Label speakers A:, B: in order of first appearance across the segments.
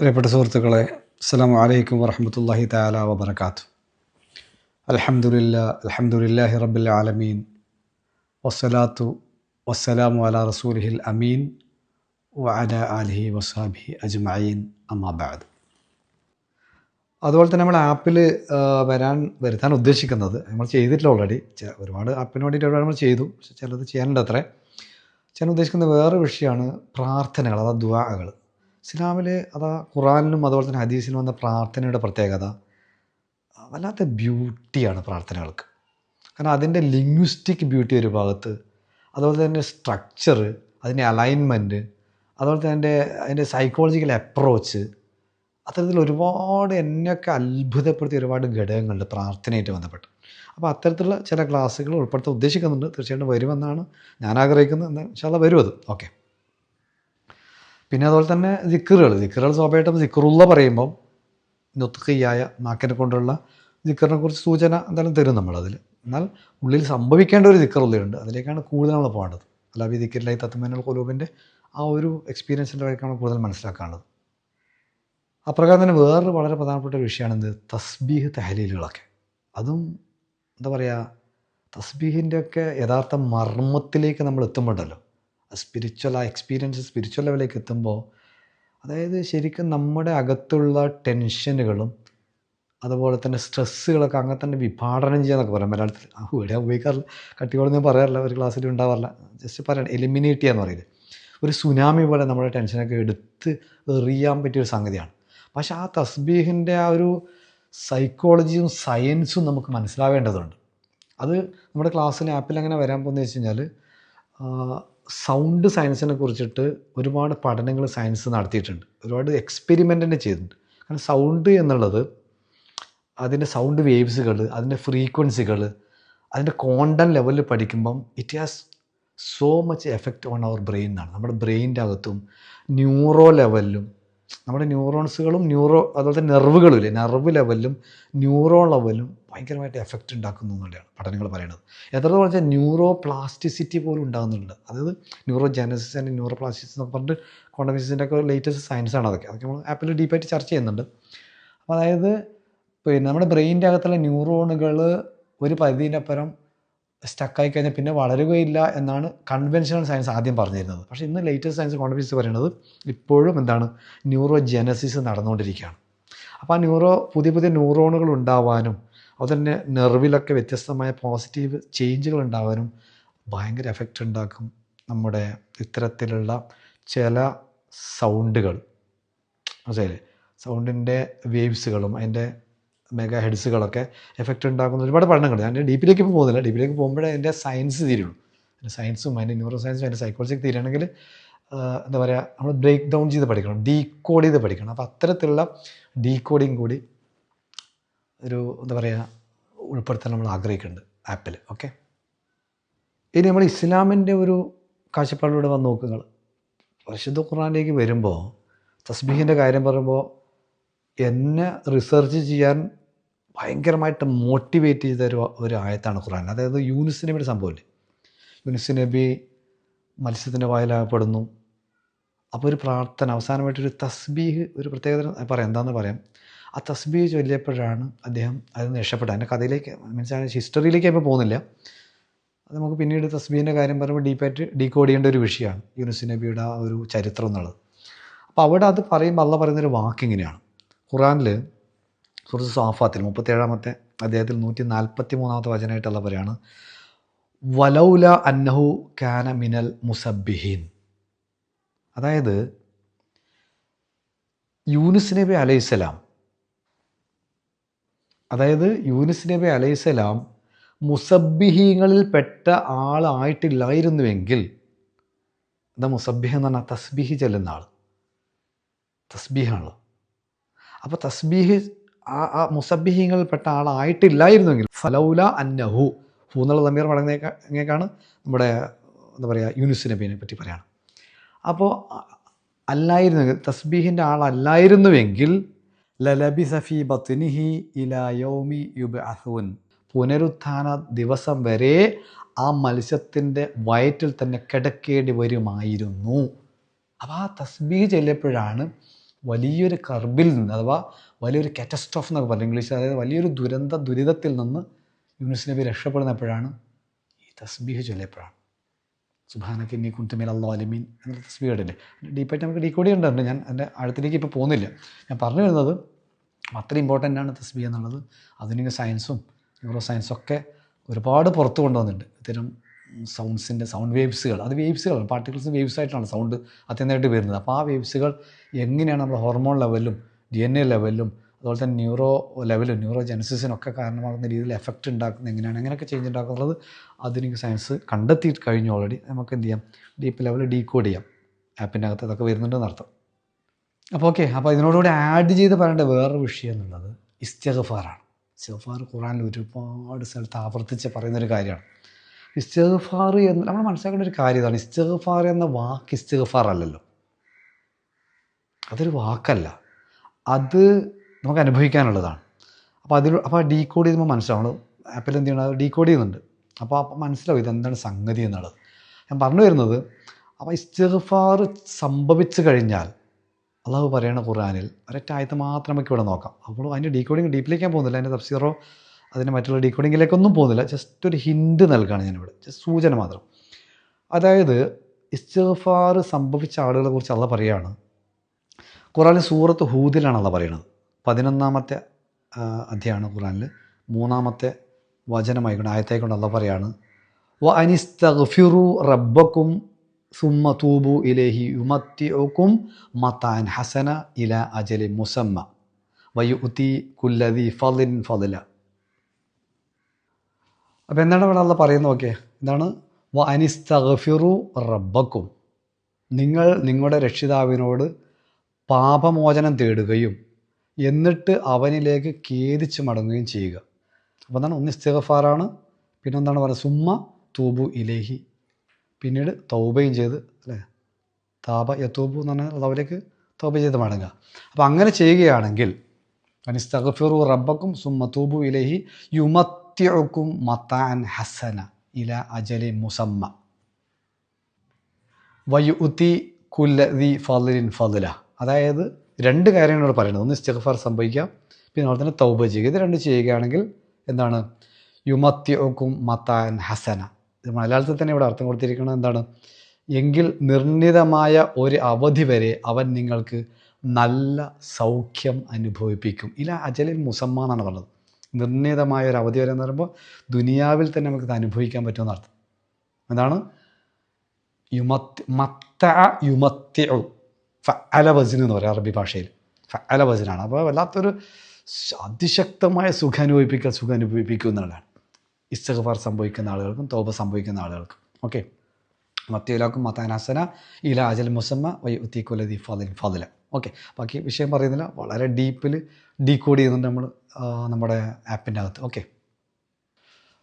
A: പ്രിയപ്പെട്ട സുഹൃത്തുക്കളെ അസ്സാം വലൈക്കും വറഹമത്തല്ലാഹി താല വബർക്കാത്തു അലഹമുല്ല അലഹമുല്ലാഹി റബ്ബിൽ ആലമീൻ. വസ്സലാത്തു വസ്സലാമു അല റസൂലിഹിൽ അമീൻ. വഅല ആലിഹി വസാബി അജ്മീൻ അമാബാദ് അതുപോലെ തന്നെ നമ്മൾ ആപ്പിൽ വരാൻ വരുത്താൻ ഉദ്ദേശിക്കുന്നത് നമ്മൾ ചെയ്തിട്ടില്ല ഓൾറെഡി ഒരുപാട് ആപ്പിന് വേണ്ടിയിട്ട് നമ്മൾ ചെയ്തു പക്ഷെ ചിലത് ചെയ്യാനുണ്ട് അത്രേ. ചെയ്യാൻ ഉദ്ദേശിക്കുന്ന വേറെ വിഷയമാണ് പ്രാർത്ഥനകൾ അതാ ദുആകൾ. ഇസ്ലാമിൽ അതാ ഖുറാനിലും അതുപോലെ തന്നെ ഹദീസിലും വന്ന പ്രാർത്ഥനയുടെ പ്രത്യേകത വല്ലാത്ത ബ്യൂട്ടിയാണ് പ്രാർത്ഥനകൾക്ക്. കാരണം അതിന്റെ ലിംഗ്വിസ്റ്റിക് ബ്യൂട്ടി ഒരു ഭാഗത്ത് അതുപോലെ തന്നെ സ്ട്രക്ചർ അതിന്റെ അലൈൻമെന്റ് അതുപോലെ തന്നെ അതിന്റെ അതിന്റെ സൈക്കോളജിക്കൽ അപ്രോച്ച് അത്തരത്തിൽ ഒരുപാട് എന്നെയൊക്കെ അത്ഭുതപ്പെടുത്തിയ ഒരുപാട് ഘടകങ്ങളുണ്ട് പ്രാർത്ഥനയായിട്ട് ബന്ധപ്പെട്ട്. അപ്പോൾ അത്തരത്തിലുള്ള ചില ക്ലാസ്സുകൾ ഉൾപ്പെടുത്താൻ ഉദ്ദേശിക്കുന്നുണ്ട്. തീർച്ചയായിട്ടും വരുമെന്നാണ് ഞാൻ ആഗ്രഹിക്കുന്നത്. എന്നാൽ വെച്ചാൽ വരും അത്. ഓക്കെ. പിന്നെ അതുപോലെ തന്നെ ദിക്കറുകൾ ദിക്കറുകൾ സ്വാഭാവികമായിട്ടും ദിക്കറുള്ള പറയുമ്പം നൊത്തുക്കയ്യായ നാക്കിനെ കൊണ്ടുള്ള ദിക്കറിനെ കുറിച്ച് സൂചന എന്തായാലും തരും നമ്മളതിൽ. എന്നാൽ ഉള്ളിൽ സംഭവിക്കേണ്ട ഒരു ദിക്കറുള്ളയുണ്ട് അതിലേക്കാണ് കൂടുതൽ നമ്മൾ പോകേണ്ടത്. അല്ലാതെ ഈ ദിക്കറിലായി തത്വമേനൽ കൊലൂബിന്റെ ആ ഒരു എക്സ്പീരിയൻസിന്റെ വഴിക്കാണ് കൂടുതൽ മനസ്സിലാക്കാനുള്ളത്. അപ്രകാരം തന്നെ വേറൊരു വളരെ പ്രധാനപ്പെട്ട ഒരു വിഷയമാണ് തസ്ബീഹ് തഹലീലുകളൊക്കെ. അതും എന്താ പറയുക തസ്ബീഹിന്റെ ഒക്കെ യഥാർത്ഥ മർമ്മത്തിലേക്ക് നമ്മൾ എത്തുമ്പോണ്ടല്ലോ. സ്പിരിച്വൽ ആ എക്സ്പീരിയൻസ് സ്പിരിച്വൽ ലെവലിലേക്ക് എത്തുമ്പോൾ അതായത് ശരിക്കും നമ്മുടെ അകത്തുള്ള ടെൻഷനുകളും അതുപോലെ തന്നെ സ്ട്രെസ്സുകളൊക്കെ അങ്ങനെ തന്നെ വിഭാടനം ചെയ്യാന്നൊക്കെ പറയാം. മലയാളത്തിൽ ആ ഇവിടെ ഉപയോഗിക്കാറില്ല. കട്ടിയോട് ഞാൻ പറയാറില്ല ഒരു ക്ലാസ്സിൽ ഉണ്ടാവാറില്ല. ജസ്റ്റ് പറയണം എലിമിനേറ്റ് ചെയ്യാന്ന് പറയുന്നത്. ഒരു സുനാമി പോലെ നമ്മുടെ ടെൻഷനൊക്കെ എടുത്ത് എറിയാൻ പറ്റിയ ഒരു സംഗതിയാണ്. പക്ഷേ ആ തസ്ബീഹിന്റെ ആ ഒരു സൈക്കോളജിയും സയൻസും നമുക്ക് മനസ്സിലാവേണ്ടതുണ്ട്. അത് നമ്മുടെ ക്ലാസ്സിൽ ആപ്പിൽ അങ്ങനെ വരാൻ പോകുന്നത് വെച്ച് കഴിഞ്ഞാൽ സൗണ്ട് സയൻസിനെ കുറിച്ചിട്ട് ഒരുപാട് പഠനങ്ങൾ സയൻസ് നടത്തിയിട്ടുണ്ട്. ഒരുപാട് എക്സ്പെരിമെന്റ് ചെയ്തിട്ടുണ്ട്. കാരണം സൗണ്ട് എന്നുള്ളത് അതിന്റെ സൗണ്ട് വേവ്സുകൾ അതിന്റെ ഫ്രീക്വൻസികൾ അതിന്റെ കോണ്ടൻ ലെവലിൽ പഠിക്കുമ്പം it has so much effect on our brain എന്നാണ് നമ്മുടെ ബ്രെയിന്റെ അകത്തും ന്യൂറോ ലെവലിലും നമ്മുടെ ന്യൂറോൺസുകളും ന്യൂറോ അതുപോലെ തന്നെ നെർവുകളും ഇല്ലേ നെർവ് ലെവലിലും ന്യൂറോ ലെവലിലും ഭയങ്കരമായിട്ട് എഫക്റ്റ് ഉണ്ടാക്കുന്നു എന്നുള്ളതാണ് പഠനങ്ങൾ പറയുന്നത്. എത്രത്തോളം വെച്ചാൽ ന്യൂറോ പ്ലാസ്റ്റിസിറ്റി പോലും ഉണ്ടാകുന്നുണ്ട്. അതായത് neurogenesis and neuroplasticity പറഞ്ഞിട്ട് ക്വാണ്ടമിസിന്റെ ഒക്കെ ലേറ്റസ്റ്റ് സയൻസ് ആണ് അതൊക്കെ. അതൊക്കെ നമ്മൾ ആപ്പിൽ ഡീപ്പായിട്ട് ചർച്ച ചെയ്യുന്നുണ്ട്. അപ്പോൾ അതായത് പിന്നെ നമ്മുടെ ബ്രെയിന്റെ അകത്തുള്ള ന്യൂറോണുകൾ ഒരു പരിധിന്റെ അപ്പുറം സ്റ്റക്കായി കഴിഞ്ഞാൽ പിന്നെ വളരുകയില്ല എന്നാണ് കൺവെൻഷണൽ സയൻസ് ആദ്യം പറഞ്ഞിരുന്നത്. പക്ഷേ ഇന്ന് ലേറ്റസ്റ്റ് സയൻസ് കോൺഫിഡൻസ് പറയുന്നത് ഇപ്പോഴും എന്താണ് ന്യൂറോ ജനസിസ് നടന്നുകൊണ്ടിരിക്കുകയാണ്. അപ്പോൾ ആ ന്യൂറോ പുതിയ പുതിയ ന്യൂറോണുകൾ ഉണ്ടാവാനും അതുതന്നെ നെർവിലൊക്കെ വ്യത്യസ്തമായ പോസിറ്റീവ് ചേഞ്ചുകൾ ഉണ്ടാവാനും ഭയങ്കര എഫക്റ്റ് ഉണ്ടാക്കും നമ്മുടെ ഇത്തരത്തിലുള്ള ചില സൗണ്ടുകൾ മനസ്സിലായില്ലേ? സൗണ്ടിന്റെ വേവ്സുകളും അതിന്റെ മെഗാ ഹെഡ്സുകളൊക്കെ എഫക്റ്റ് ഉണ്ടാക്കുന്ന ഒരുപാട് പഠനങ്ങൾ ഞാൻ ഡീപ്പിലേക്ക് ഇപ്പോൾ പോകുന്നില്ല. ഡീപ്പിലേക്ക് പോകുമ്പോഴേ അതിന്റെ സയൻസ് തീരുള്ളൂ. സയൻസും അതിന്റെ ന്യൂറോ സയൻസും അതിന്റെ സൈക്കോളജിക്ക് തീരുകയാണെങ്കിൽ എന്താ പറയുക നമ്മൾ ബ്രേക്ക് ഡൗൺ ചെയ്ത് പഠിക്കണം. ഡീകോഡ് ചെയ്ത് പഠിക്കണം. അപ്പോൾ അത്തരത്തിലുള്ള ഡീകോഡിങ് കൂടി ഒരു എന്താ പറയുക ഉൾപ്പെടുത്താൻ നമ്മൾ ആഗ്രഹിക്കുന്നുണ്ട് ആപ്പിൽ. ഓക്കെ? ഇനി നമ്മൾ ഇസ്ലാമിന്റെ ഒരു കാഴ്ചപ്പാടിലൂടെ വന്ന് നോക്കുക പരിശുദ്ധ ഖുർആനിലേക്ക് വരുമ്പോൾ തസ്ബീഹിന്റെ കാര്യം പറയുമ്പോൾ എന്നെ റിസർച്ച് ചെയ്യാൻ ഭയങ്കരമായിട്ട് മോട്ടിവേറ്റ് ചെയ്ത ഒരു ഒരു ആയത്താണ് ഖുർആൻ. അതായത് യൂനിസ് നബിയുടെ സംഭവമില്ലേ? യൂനിസ് നബി മത്സ്യത്തിന്റെ വായിലാകപ്പെടുന്നു. അപ്പോൾ ഒരു പ്രാർത്ഥന അവസാനമായിട്ടൊരു തസ്ബീഹ് ഒരു പ്രത്യേകത പറയാം. എന്താണെന്ന് പറയാം? ആ തസ്ബീഹ് ചൊല്ലിയപ്പോഴാണ് അദ്ദേഹം അതിൽ നിന്ന് രക്ഷപ്പെട്ടത്. അതിന്റെ കഥയിലേക്ക് മീൻസ് ആ ഹിസ്റ്ററിയിലേക്ക് ഇപ്പോൾ പോകുന്നില്ല. അത് നമുക്ക് പിന്നീട് തസ്ബീഹിന്റെ കാര്യം പറയുമ്പോൾ ഡീപ്പായിട്ട് ഡീകോഡ് ചെയ്യേണ്ട ഒരു വിഷയമാണ് യൂനുസ് നബിയുടെ ആ ഒരു ചരിത്രം എന്നുള്ളത്. അപ്പോൾ അവിടെ അത് പറയുമ്പോൾ അള്ള പറയുന്നൊരു വാക്ക് ഇങ്ങനെയാണ്. ഖുറാനിൽ സുഹൃത്ത് സാഫാത്തിൽ മുപ്പത്തേഴാമത്തെ അദ്ദേഹത്തിൽ നൂറ്റി നാൽപ്പത്തി മൂന്നാമത്തെ വചനമായിട്ടുള്ള പറയാണ് വലൗല അന്നഹു കാന മിനൽ മുസബിഹീൻ അതായത് യൂനുസ് നബി അലൈഹിസ്സലാം അതായത് യൂനിസ് നബി അലൈഹിസ്സലാം മുസബിഹീങ്ങളിൽ പെട്ട ആളായിട്ടില്ലായിരുന്നുവെങ്കിൽ എന്താ മുസബ്ബിഹ് എന്ന് പറഞ്ഞാൽ തസ്ബിഹി ചെല്ലുന്ന ആൾ. തസ്ബീഹാണല്ലോ അപ്പോൾ തസ്ബീഹ് ആ ആ മുസബിഹിങ്ങളിൽപ്പെട്ട ആളായിട്ടില്ലായിരുന്നെങ്കിൽ ഫലൗല അന്നഹു ഹു എന്നുള്ള തമീർ മടങ്ങേക്കാണ് നമ്മുടെ എന്താ പറയുക യൂനിസ് നബീനെ പറ്റി പറയാണ്. അപ്പോൾ അല്ലായിരുന്നെങ്കിൽ തസ്ബീഹിന്റെ ആളല്ലായിരുന്നുവെങ്കിൽ ലലബി ഫി ബത്നിഹി ഇലാ യൗമി യുബ് അഹുൻ പുനരുത്ഥാന ദിവസം വരെ ആ മത്സ്യത്തിന്റെ വയറ്റിൽ തന്നെ കിടക്കേണ്ടി വരുമായിരുന്നു. അപ്പോൾ ആ തസ്ബീഹ് ചെല്ലിയപ്പോഴാണ് വലിയൊരു കർബിൽ നിന്ന് അഥവാ വലിയൊരു കാറ്റസ്ട്രോഫ് എന്നൊക്കെ പറയും ഇംഗ്ലീഷിൽ അതായത് വലിയൊരു ദുരന്ത ദുരിതത്തിൽ നിന്ന് യൂനുസ് നബി രക്ഷപ്പെടുന്നപ്പോഴാണ് ഈ തസ്ബീഹ് ചൊല്ലിയപ്പോഴാണ്. സുബാനക്ക് ഇനി കുന്തമേൽ അള്ളാലിമീൻ തസ്ബീഹ് കേട്ടില്ലേ? ഡീപ്പായിട്ട് നമുക്ക് ഡീ കൂടി ഉണ്ടായിരുന്നു ഞാൻ എന്റെ അടുത്തേക്ക് ഇപ്പോൾ പോകുന്നില്ല. ഞാൻ പറഞ്ഞു വരുന്നത് അത്ര ഇമ്പോർട്ടന്റ് ആണ് തസ്ബി എന്നുള്ളത്. ആധുനിക സയൻസും ന്യൂറോ സയൻസും ഒക്കെ ഒരുപാട് പുറത്ത് കൊണ്ടുവന്നിട്ടുണ്ട്. ഇത്തരം സൗണ്ട്സിന്റെ സൗണ്ട് വേവ്സുകൾ അത് വേവ്സുകളാണ് പാർട്ടിക്കിൾസ് വേവ്സ് ആയിട്ടാണ് സൗണ്ട് അത്യന്തമായിട്ട് വരുന്നത്. അപ്പോൾ ആ വേവ്സുകൾ എങ്ങനെയാണ് നമ്മുടെ ഹോർമോൺ ലെവലിലും ഡി എൻ എ ലെവലിലും അതുപോലെ തന്നെ ന്യൂറോ ലെവലും ന്യൂറോ ജെനസിസിനൊക്കെ കാരണമാകുന്ന രീതിയിൽ എഫക്റ്റ് ഉണ്ടാക്കുന്ന എങ്ങനെയാണ് എങ്ങനെയൊക്കെ ചേഞ്ച് ഉണ്ടാക്കുന്നത് ആധുനിക സയൻസ് കണ്ടെത്തി കഴിഞ്ഞു ഓൾറെഡി നമുക്ക് എന്ത് ചെയ്യാം? ഡീപ്പ് ലെവൽ ഡീകോഡ് ചെയ്യാം. ആപ്പിന്റെ അകത്ത് ഇതൊക്കെ വരുന്നുണ്ടെന്ന് അർത്ഥം. അപ്പോൾ ഓക്കെ അപ്പോൾ ഇതിനോടുകൂടി ആഡ് ചെയ്ത് പറയേണ്ട വേറൊരു വിഷയം എന്നുള്ളത് ഇസ്തഗഫാറാണ്. ഇസ്തഗഫാർ ഖുറാനിൽ ഒരുപാട് സ്ഥലത്ത് ആവർത്തിച്ച് പറയുന്നൊരു കാര്യമാണ്. ഇസ്തഗഫാർ എന്ന് നമ്മൾ മനസ്സിലാക്കേണ്ട ഒരു കാര്യം ഇതാണ്. ഇസ്തിഗ്ഫാർ എന്ന വാക്ക് ഇസ്തഗഫാർ അല്ലല്ലോ അതൊരു വാക്കല്ല. അത് നമുക്ക് അനുഭവിക്കാനുള്ളതാണ്. അപ്പോൾ അതിൽ അപ്പോൾ ഡീകോഡ് ചെയ്യുമ്പോൾ മനസ്സിലാവും. ആപ്പിൽ എന്ത് ചെയ്യണം ഡീകോഡ് ചെയ്യുന്നുണ്ട്. അപ്പോൾ അപ്പോൾ മനസ്സിലാവും ഇതെന്താണ് സംഗതി എന്നുള്ളത്. ഞാൻ പറഞ്ഞു വരുന്നത് അപ്പോൾ ഇസ്തിഗ്ഫാർ സംഭവിച്ചു കഴിഞ്ഞാൽ അള്ളാഹു പറയണ ഖുറാനിൽ ഒരൊറ്റ ആയത്ത് മാത്രം നമുക്ക് ഇവിടെ നോക്കാം. അപ്പോൾ അതിന്റെ ഡീകോഡിങ് ഡീപ്പിലേക്ക് ഞാൻ പോകുന്നില്ല. അതിന്റെ തഫ്സീറോ അതിന്റെ മറ്റുള്ള ഡീകോഡിങ്ങിലേക്കൊന്നും പോകുന്നില്ല. ജസ്റ്റ് ഒരു ഹിൻഡ് നൽകുകയാണ് ഞാനിവിടെ. ജസ്റ്റ് സൂചന മാത്രം. അതായത് ഇസ്തിഗ്ഫാർ സംഭവിച്ച ആളുകളെ കുറിച്ച് അള്ള പറയുകയാണ് ഖുറാനിൽ സൂറത്ത് ഹൂദിലാണ് അള്ള പറയുന്നത്. പതിനൊന്നാമത്തെ അധ്യയാണ് ഖുറാനിൽ മൂന്നാമത്തെ വചനമായിക്കൊണ്ട് ആയത്തേക്കൊണ്ട് അള്ള പറയാണ് വ അനിസ്തഗ്ഫിറു റബ്ബക്കും സുമ്മ തൂബു ഇലേഹി യുമത്തിഉക്കും മത്താൻ ഹസന ഇല അജലി മുസമ്മ. വയുത്തി കുല്ലതി ഫലിൻ ഫലില അപ്പോൾ എന്താണ് ഇവിടെ അള്ള പറയുന്നത് ഓക്കെ എന്താണ്? വ അനിസ്തഗ്ഫിറു റബ്ബക്കും. നിങ്ങൾ നിങ്ങളുടെ രക്ഷിതാവിനോട് പാപമോചനം തേടുകയും എന്നിട്ട് അവനിലേക്ക് ഖേദിച്ച് മടങ്ങുകയും ചെയ്യുക. അപ്പോൾ എന്താണ് ഒന്ന് ഇസ്തിഗഫാറാണ് പിന്നെ എന്താണ് പറയുക സുമ്മ തൂബു ഇലേഹി. പിന്നീട് തൗബയും ചെയ്ത് അല്ലേ? താപ യത്തൂബു എന്ന് പറഞ്ഞാൽ അവരേക്ക് തൗബ ചെയ്ത് മടങ്ങുക. അപ്പോൾ അങ്ങനെ ചെയ്യുകയാണെങ്കിൽ അനിസ്തഗഫിറു റബ്ബക്കും സുമ്മ തൂബു ഇലേഹി യുമത്യക്കും മത്താൻ ഹസന ഇല അജലി മുസമ്മ. വയുത്തി കുല്ലതി ഫലിൻ ഫലില അതായത് രണ്ട് കാര്യങ്ങളാണ് പറയുന്നത്. ഒന്ന് ഇസ്തിഗ്ഫാർ സംഭവിക്കാം പിന്നെ അതുപോലെ തന്നെ തൗബ ചെയ്യുക. ഇത് രണ്ട് ചെയ്യുകയാണെങ്കിൽ എന്താണ്? യുമത്യുക്കും മത്താൻ ഹസന. ഇത് മലയാളത്തിൽ തന്നെ ഇവിടെ അർത്ഥം കൊടുത്തിരിക്കുന്നത് എന്താണ്? എങ്കിൽ നിർണിതമായ ഒരു അവധി വരെ അവൻ നിങ്ങൾക്ക് നല്ല സൗഖ്യം അനുഭവിപ്പിക്കും. ഇല്ല അജലിൽ മുസമ്മ എന്നാണ് പറഞ്ഞത്. നിർണിതമായ ഒരു അവധി വരെ എന്ന് പറയുമ്പോൾ ദുനിയാവിൽ തന്നെ നമുക്ക് ഇത് അനുഭവിക്കാൻ പറ്റുമെന്ന് അർത്ഥം. എന്താണ്? യുമത്ത് മത്ത യുമത്യ ഫഅല വസിൻ എന്ന് പറയും അറബി ഭാഷയിൽ. ഫഅല വസിനാണ് അപ്പോൾ വല്ലാത്തൊരു അതിശക്തമായ സുഖം അനുഭവിപ്പിക്കൽ സുഖം അനുഭവിപ്പിക്കും എന്നുള്ളതാണ്. ഇസ്തഗഫാർ സംഭവിക്കുന്ന ആളുകൾക്കും തോപ സംഭവിക്കുന്ന ആളുകൾക്കും. ഓക്കെ. മത്തിയിലാക്കും മത്താനാസന ഇല അജൽ മുസമ്മ വൈ ഉത്തീക്കുലതി ഫാദിൻ ഫാദില. ഓക്കെ. ബാക്കി വിഷയം പറയുന്നില്ല. വളരെ ഡീപ്പിൽ ഡീകോഡ് ചെയ്യുന്നുണ്ട് നമ്മൾ നമ്മുടെ ആപ്പിന്റെ അകത്ത്. ഓക്കെ.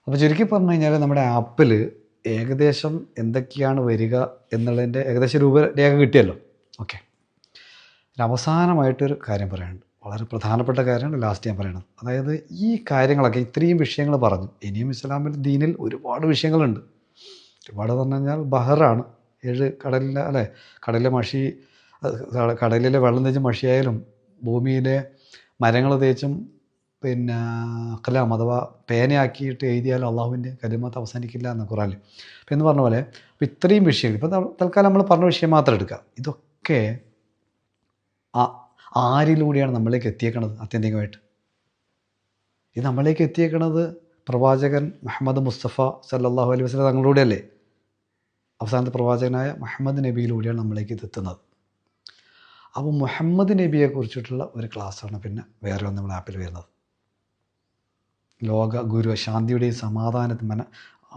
A: അപ്പോൾ ചുരുക്കി പറഞ്ഞു കഴിഞ്ഞാൽ നമ്മുടെ ആപ്പിൽ ഏകദേശം എന്തൊക്കെയാണ് വരിക എന്നുള്ളതിന്റെ ഏകദേശം രൂപരേഖ കിട്ടിയല്ലോ. ഓക്കെ. ഒരു അവസാനമായിട്ടൊരു കാര്യം പറയാനുണ്ട് വളരെ പ്രധാനപ്പെട്ട കാര്യമാണ് ലാസ്റ്റ് ഞാൻ പറയണത് അതായത് ഈ കാര്യങ്ങളൊക്കെ ഇത്രയും വിഷയങ്ങൾ പറഞ്ഞു. ഇനിയും ഇസ്ലാമിൽ ദീനിൽ ഒരുപാട് വിഷയങ്ങളുണ്ട്. ഒരുപാട് പറഞ്ഞു കഴിഞ്ഞാൽ ബഹറാണ്. ഏഴ് കടലിലെ അല്ലേ കടലിലെ മഷി കടലിലെ വെള്ളം തേച്ച് മഷിയായാലും ഭൂമിയിലെ മരങ്ങൾ തേച്ചും പിന്നെ കലാം അഥവാ പേനയാക്കിയിട്ട് എഴുതിയാൽ അള്ളാഹുവിന്റെ കലിമത്ത് അവസാനിക്കില്ല എന്ന് ഖുറാനിൽ അപ്പം എന്ന് പറഞ്ഞ പോലെ അപ്പം ഇത്രയും വിഷയങ്ങൾ ഇപ്പം തൽക്കാലം നമ്മൾ പറഞ്ഞ വിഷയം മാത്രം എടുക്കുക. ഇതൊക്കെ ആ- ആരിലൂടെയാണ് നമ്മളിലേക്ക് എത്തിയേക്കണത് ആത്യന്തികമായിട്ട്? ഇത് നമ്മളിലേക്ക് എത്തിയേക്കണത് പ്രവാചകൻ മുഹമ്മദ് മുസ്തഫ സല്ലല്ലാഹു അലൈഹി വസല്ലം തങ്ങളിലൂടെയല്ലേ അവസാനത്തെ പ്രവാചകനായ മുഹമ്മദ് നബിയിലൂടെയാണ് നമ്മളിലേക്ക് ഇത് എത്തുന്നത്. അപ്പോൾ മുഹമ്മദ് നബിയെ കുറിച്ചിട്ടുള്ള ഒരു ക്ലാസ്സാണ് പിന്നെ വേറെ ഒന്ന് നമ്മുടെ ആപ്പിൽ വരുന്നത്. ലോക ഗുരു ശാന്തിയുടെയും സമാധാനത്തിന് മന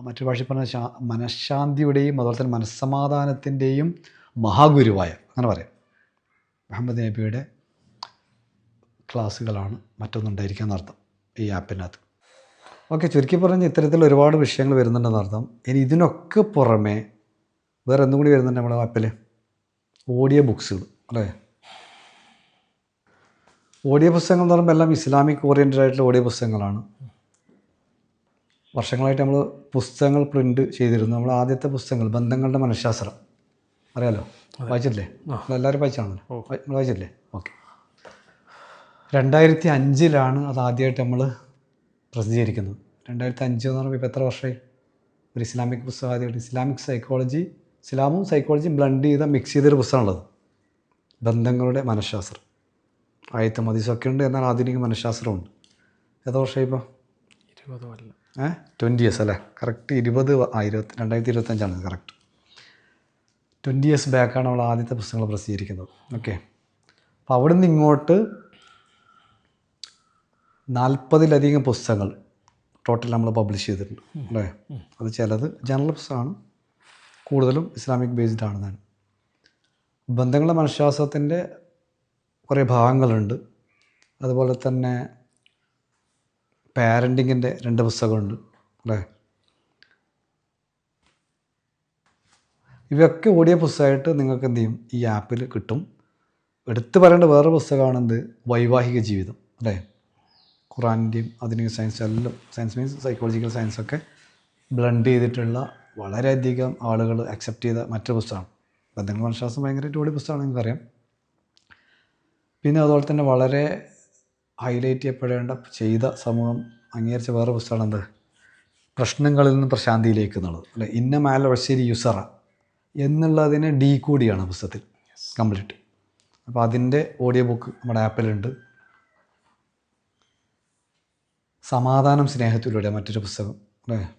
A: മറ്റു ഭാഷ പറഞ്ഞ മനഃശാന്തിയുടെയും അതുപോലെ തന്നെ മനസ്സമാധാനത്തിന്റെയും മഹാഗുരുവായ അങ്ങനെ പറയാം. മുഹമ്മദ് നബിയുടെ ക്ലാസ്സുകളാണ് മറ്റൊന്നുണ്ടായിരിക്കുക എന്നർത്ഥം ഈ ആപ്പിനകത്ത്. ഓക്കെ ചുരുക്കി പറഞ്ഞ് ഇത്തരത്തിൽ ഒരുപാട് വിഷയങ്ങൾ വരുന്നുണ്ടെന്ന് അർത്ഥം. ഇനി ഇതിനൊക്കെ പുറമേ വേറെ എന്തും കൂടി വരുന്നുണ്ട് നമ്മുടെ ആപ്പിൽ ഓഡിയോ ബുക്സുകൾ അല്ലേ? ഓഡിയോ പുസ്തകങ്ങൾ എന്ന് പറയുമ്പോൾ എല്ലാം ഇസ്ലാമിക് ഓറിയന്റഡ് ആയിട്ടുള്ള ഓഡിയോ പുസ്തകങ്ങളാണ്. വർഷങ്ങളായിട്ട് നമ്മൾ പുസ്തകങ്ങൾ പ്രിന്റ് ചെയ്തിരുന്നു. നമ്മൾ ആദ്യത്തെ പുസ്തകങ്ങൾ ബന്ധങ്ങളുടെ മനഃശാസ്ത്രം. അറിയാലോ? വായിച്ചിട്ടില്ലേ. എല്ലാവരും വായിച്ചാണല്ലോ വായിച്ചിട്ടില്ലേ? ഓക്കെ. രണ്ടായിരത്തി അഞ്ചിലാണ് അത് ആദ്യമായിട്ട് നമ്മൾ പ്രസിദ്ധീകരിക്കുന്നത്. രണ്ടായിരത്തി അഞ്ച് എന്ന് പറയുമ്പോൾ ഇപ്പോൾ എത്ര വർഷമായി? ഒരു ഇസ്ലാമിക് പുസ്തകം ആദ്യമായിട്ട്. ഇസ്ലാമിക് സൈക്കോളജി ഇസ്ലാമും സൈക്കോളജിയും ബ്ലണ്ട് ചെയ്ത മിക്സ് ചെയ്തൊരു പുസ്തകമാണുള്ളത്. ബന്ധങ്ങളുടെ മനഃശാസ്ത്രം. ആയത്തും മതിസൊക്കെ ഉണ്ട് എന്നാൽ ആധുനിക മനഃശാസ്ത്രമുണ്ട്. എത്ര വർഷമായി ഇപ്പോൾ
B: ഇരുപത് കൊല്ലം.
A: ഏ? ട്വന്റി ഇയേഴ്സ് അല്ലേ? കറക്റ്റ് ഇരുപത് ആ ഇരുപത്തി രണ്ടായിരത്തി ഇരുപത്തഞ്ചാണ് കറക്റ്റ്. ട്വന്റി ഇയേഴ്സ് ബാക്കാണ് നമ്മൾ ആദ്യത്തെ പുസ്തകങ്ങൾ പ്രസിദ്ധീകരിക്കുന്നത്. ഓക്കെ അപ്പോൾ അവിടെ നിന്ന് ഇങ്ങോട്ട് നാൽപ്പതിലധികം പുസ്തകങ്ങൾ ടോട്ടൽ നമ്മൾ പബ്ലിഷ് ചെയ്തിട്ടുണ്ട്. അല്ലേ? അത് ചിലത് ജനറൽ പുസ്തകമാണ്. കൂടുതലും ഇസ്ലാമിക് ബേസ്ഡ് ആണെന്നാണ് ബന്ധങ്ങളെ മനഃശാസ്ത്രത്തിന്റെ കുറേ ഭാഗങ്ങളുണ്ട്. അതുപോലെ തന്നെ പാരന്റിങ്ങിന്റെ രണ്ട് പുസ്തകമുണ്ട് അല്ലേ? ഇവയൊക്കെ ഓടിയ പുസ്തകമായിട്ട് നിങ്ങൾക്ക് എന്ത് ചെയ്യും? ഈ ആപ്പിൽ കിട്ടും. എടുത്തു പറയേണ്ട വേറെ പുസ്തകമാണെന്ത്? വൈവാഹിക ജീവിതം അല്ലേ? ഖുറാന്റെയും ആധുനിക സയൻസ് എല്ലാം സയൻസ് മീൻസ് സൈക്കോളജിക്കൽ സയൻസൊക്കെ ബ്ലണ്ട് ചെയ്തിട്ടുള്ള വളരെയധികം ആളുകൾ അക്സെപ്റ്റ് ചെയ്ത മറ്റൊരു പുസ്തകമാണ്. ബന്ധങ്ങൾ മനഃശാസ്ത്രം ഭയങ്കരമായിട്ട് ഓടിയ പുസ്തകമാണ് നിങ്ങൾക്കറിയാം പിന്നെ അതുപോലെ തന്നെ വളരെ ഹൈലൈറ്റ് ചെയ്യപ്പെടേണ്ട ചെയ്ത സമൂഹം അംഗീകരിച്ച വേറെ പുസ്തകമാണ് എന്ത് പ്രശ്നങ്ങളിൽ നിന്ന് പ്രശാന്തിയിലേക്ക് എന്നുള്ളത് അല്ലെ? ഇന്ന മാല യുസറ. എന്നുള്ളതിനെ ഡീ കൂടിയാണ് പുസ്തകത്തിൽ കംപ്ലീറ്റ്. അപ്പോൾ അതിന്റെ ഓഡിയോ ബുക്ക് നമ്മുടെ ആപ്പിലുണ്ട് സമാധാനം സ്നേഹത്തിലൂടെ മറ്റൊരു പുസ്തകം അല്ലേ?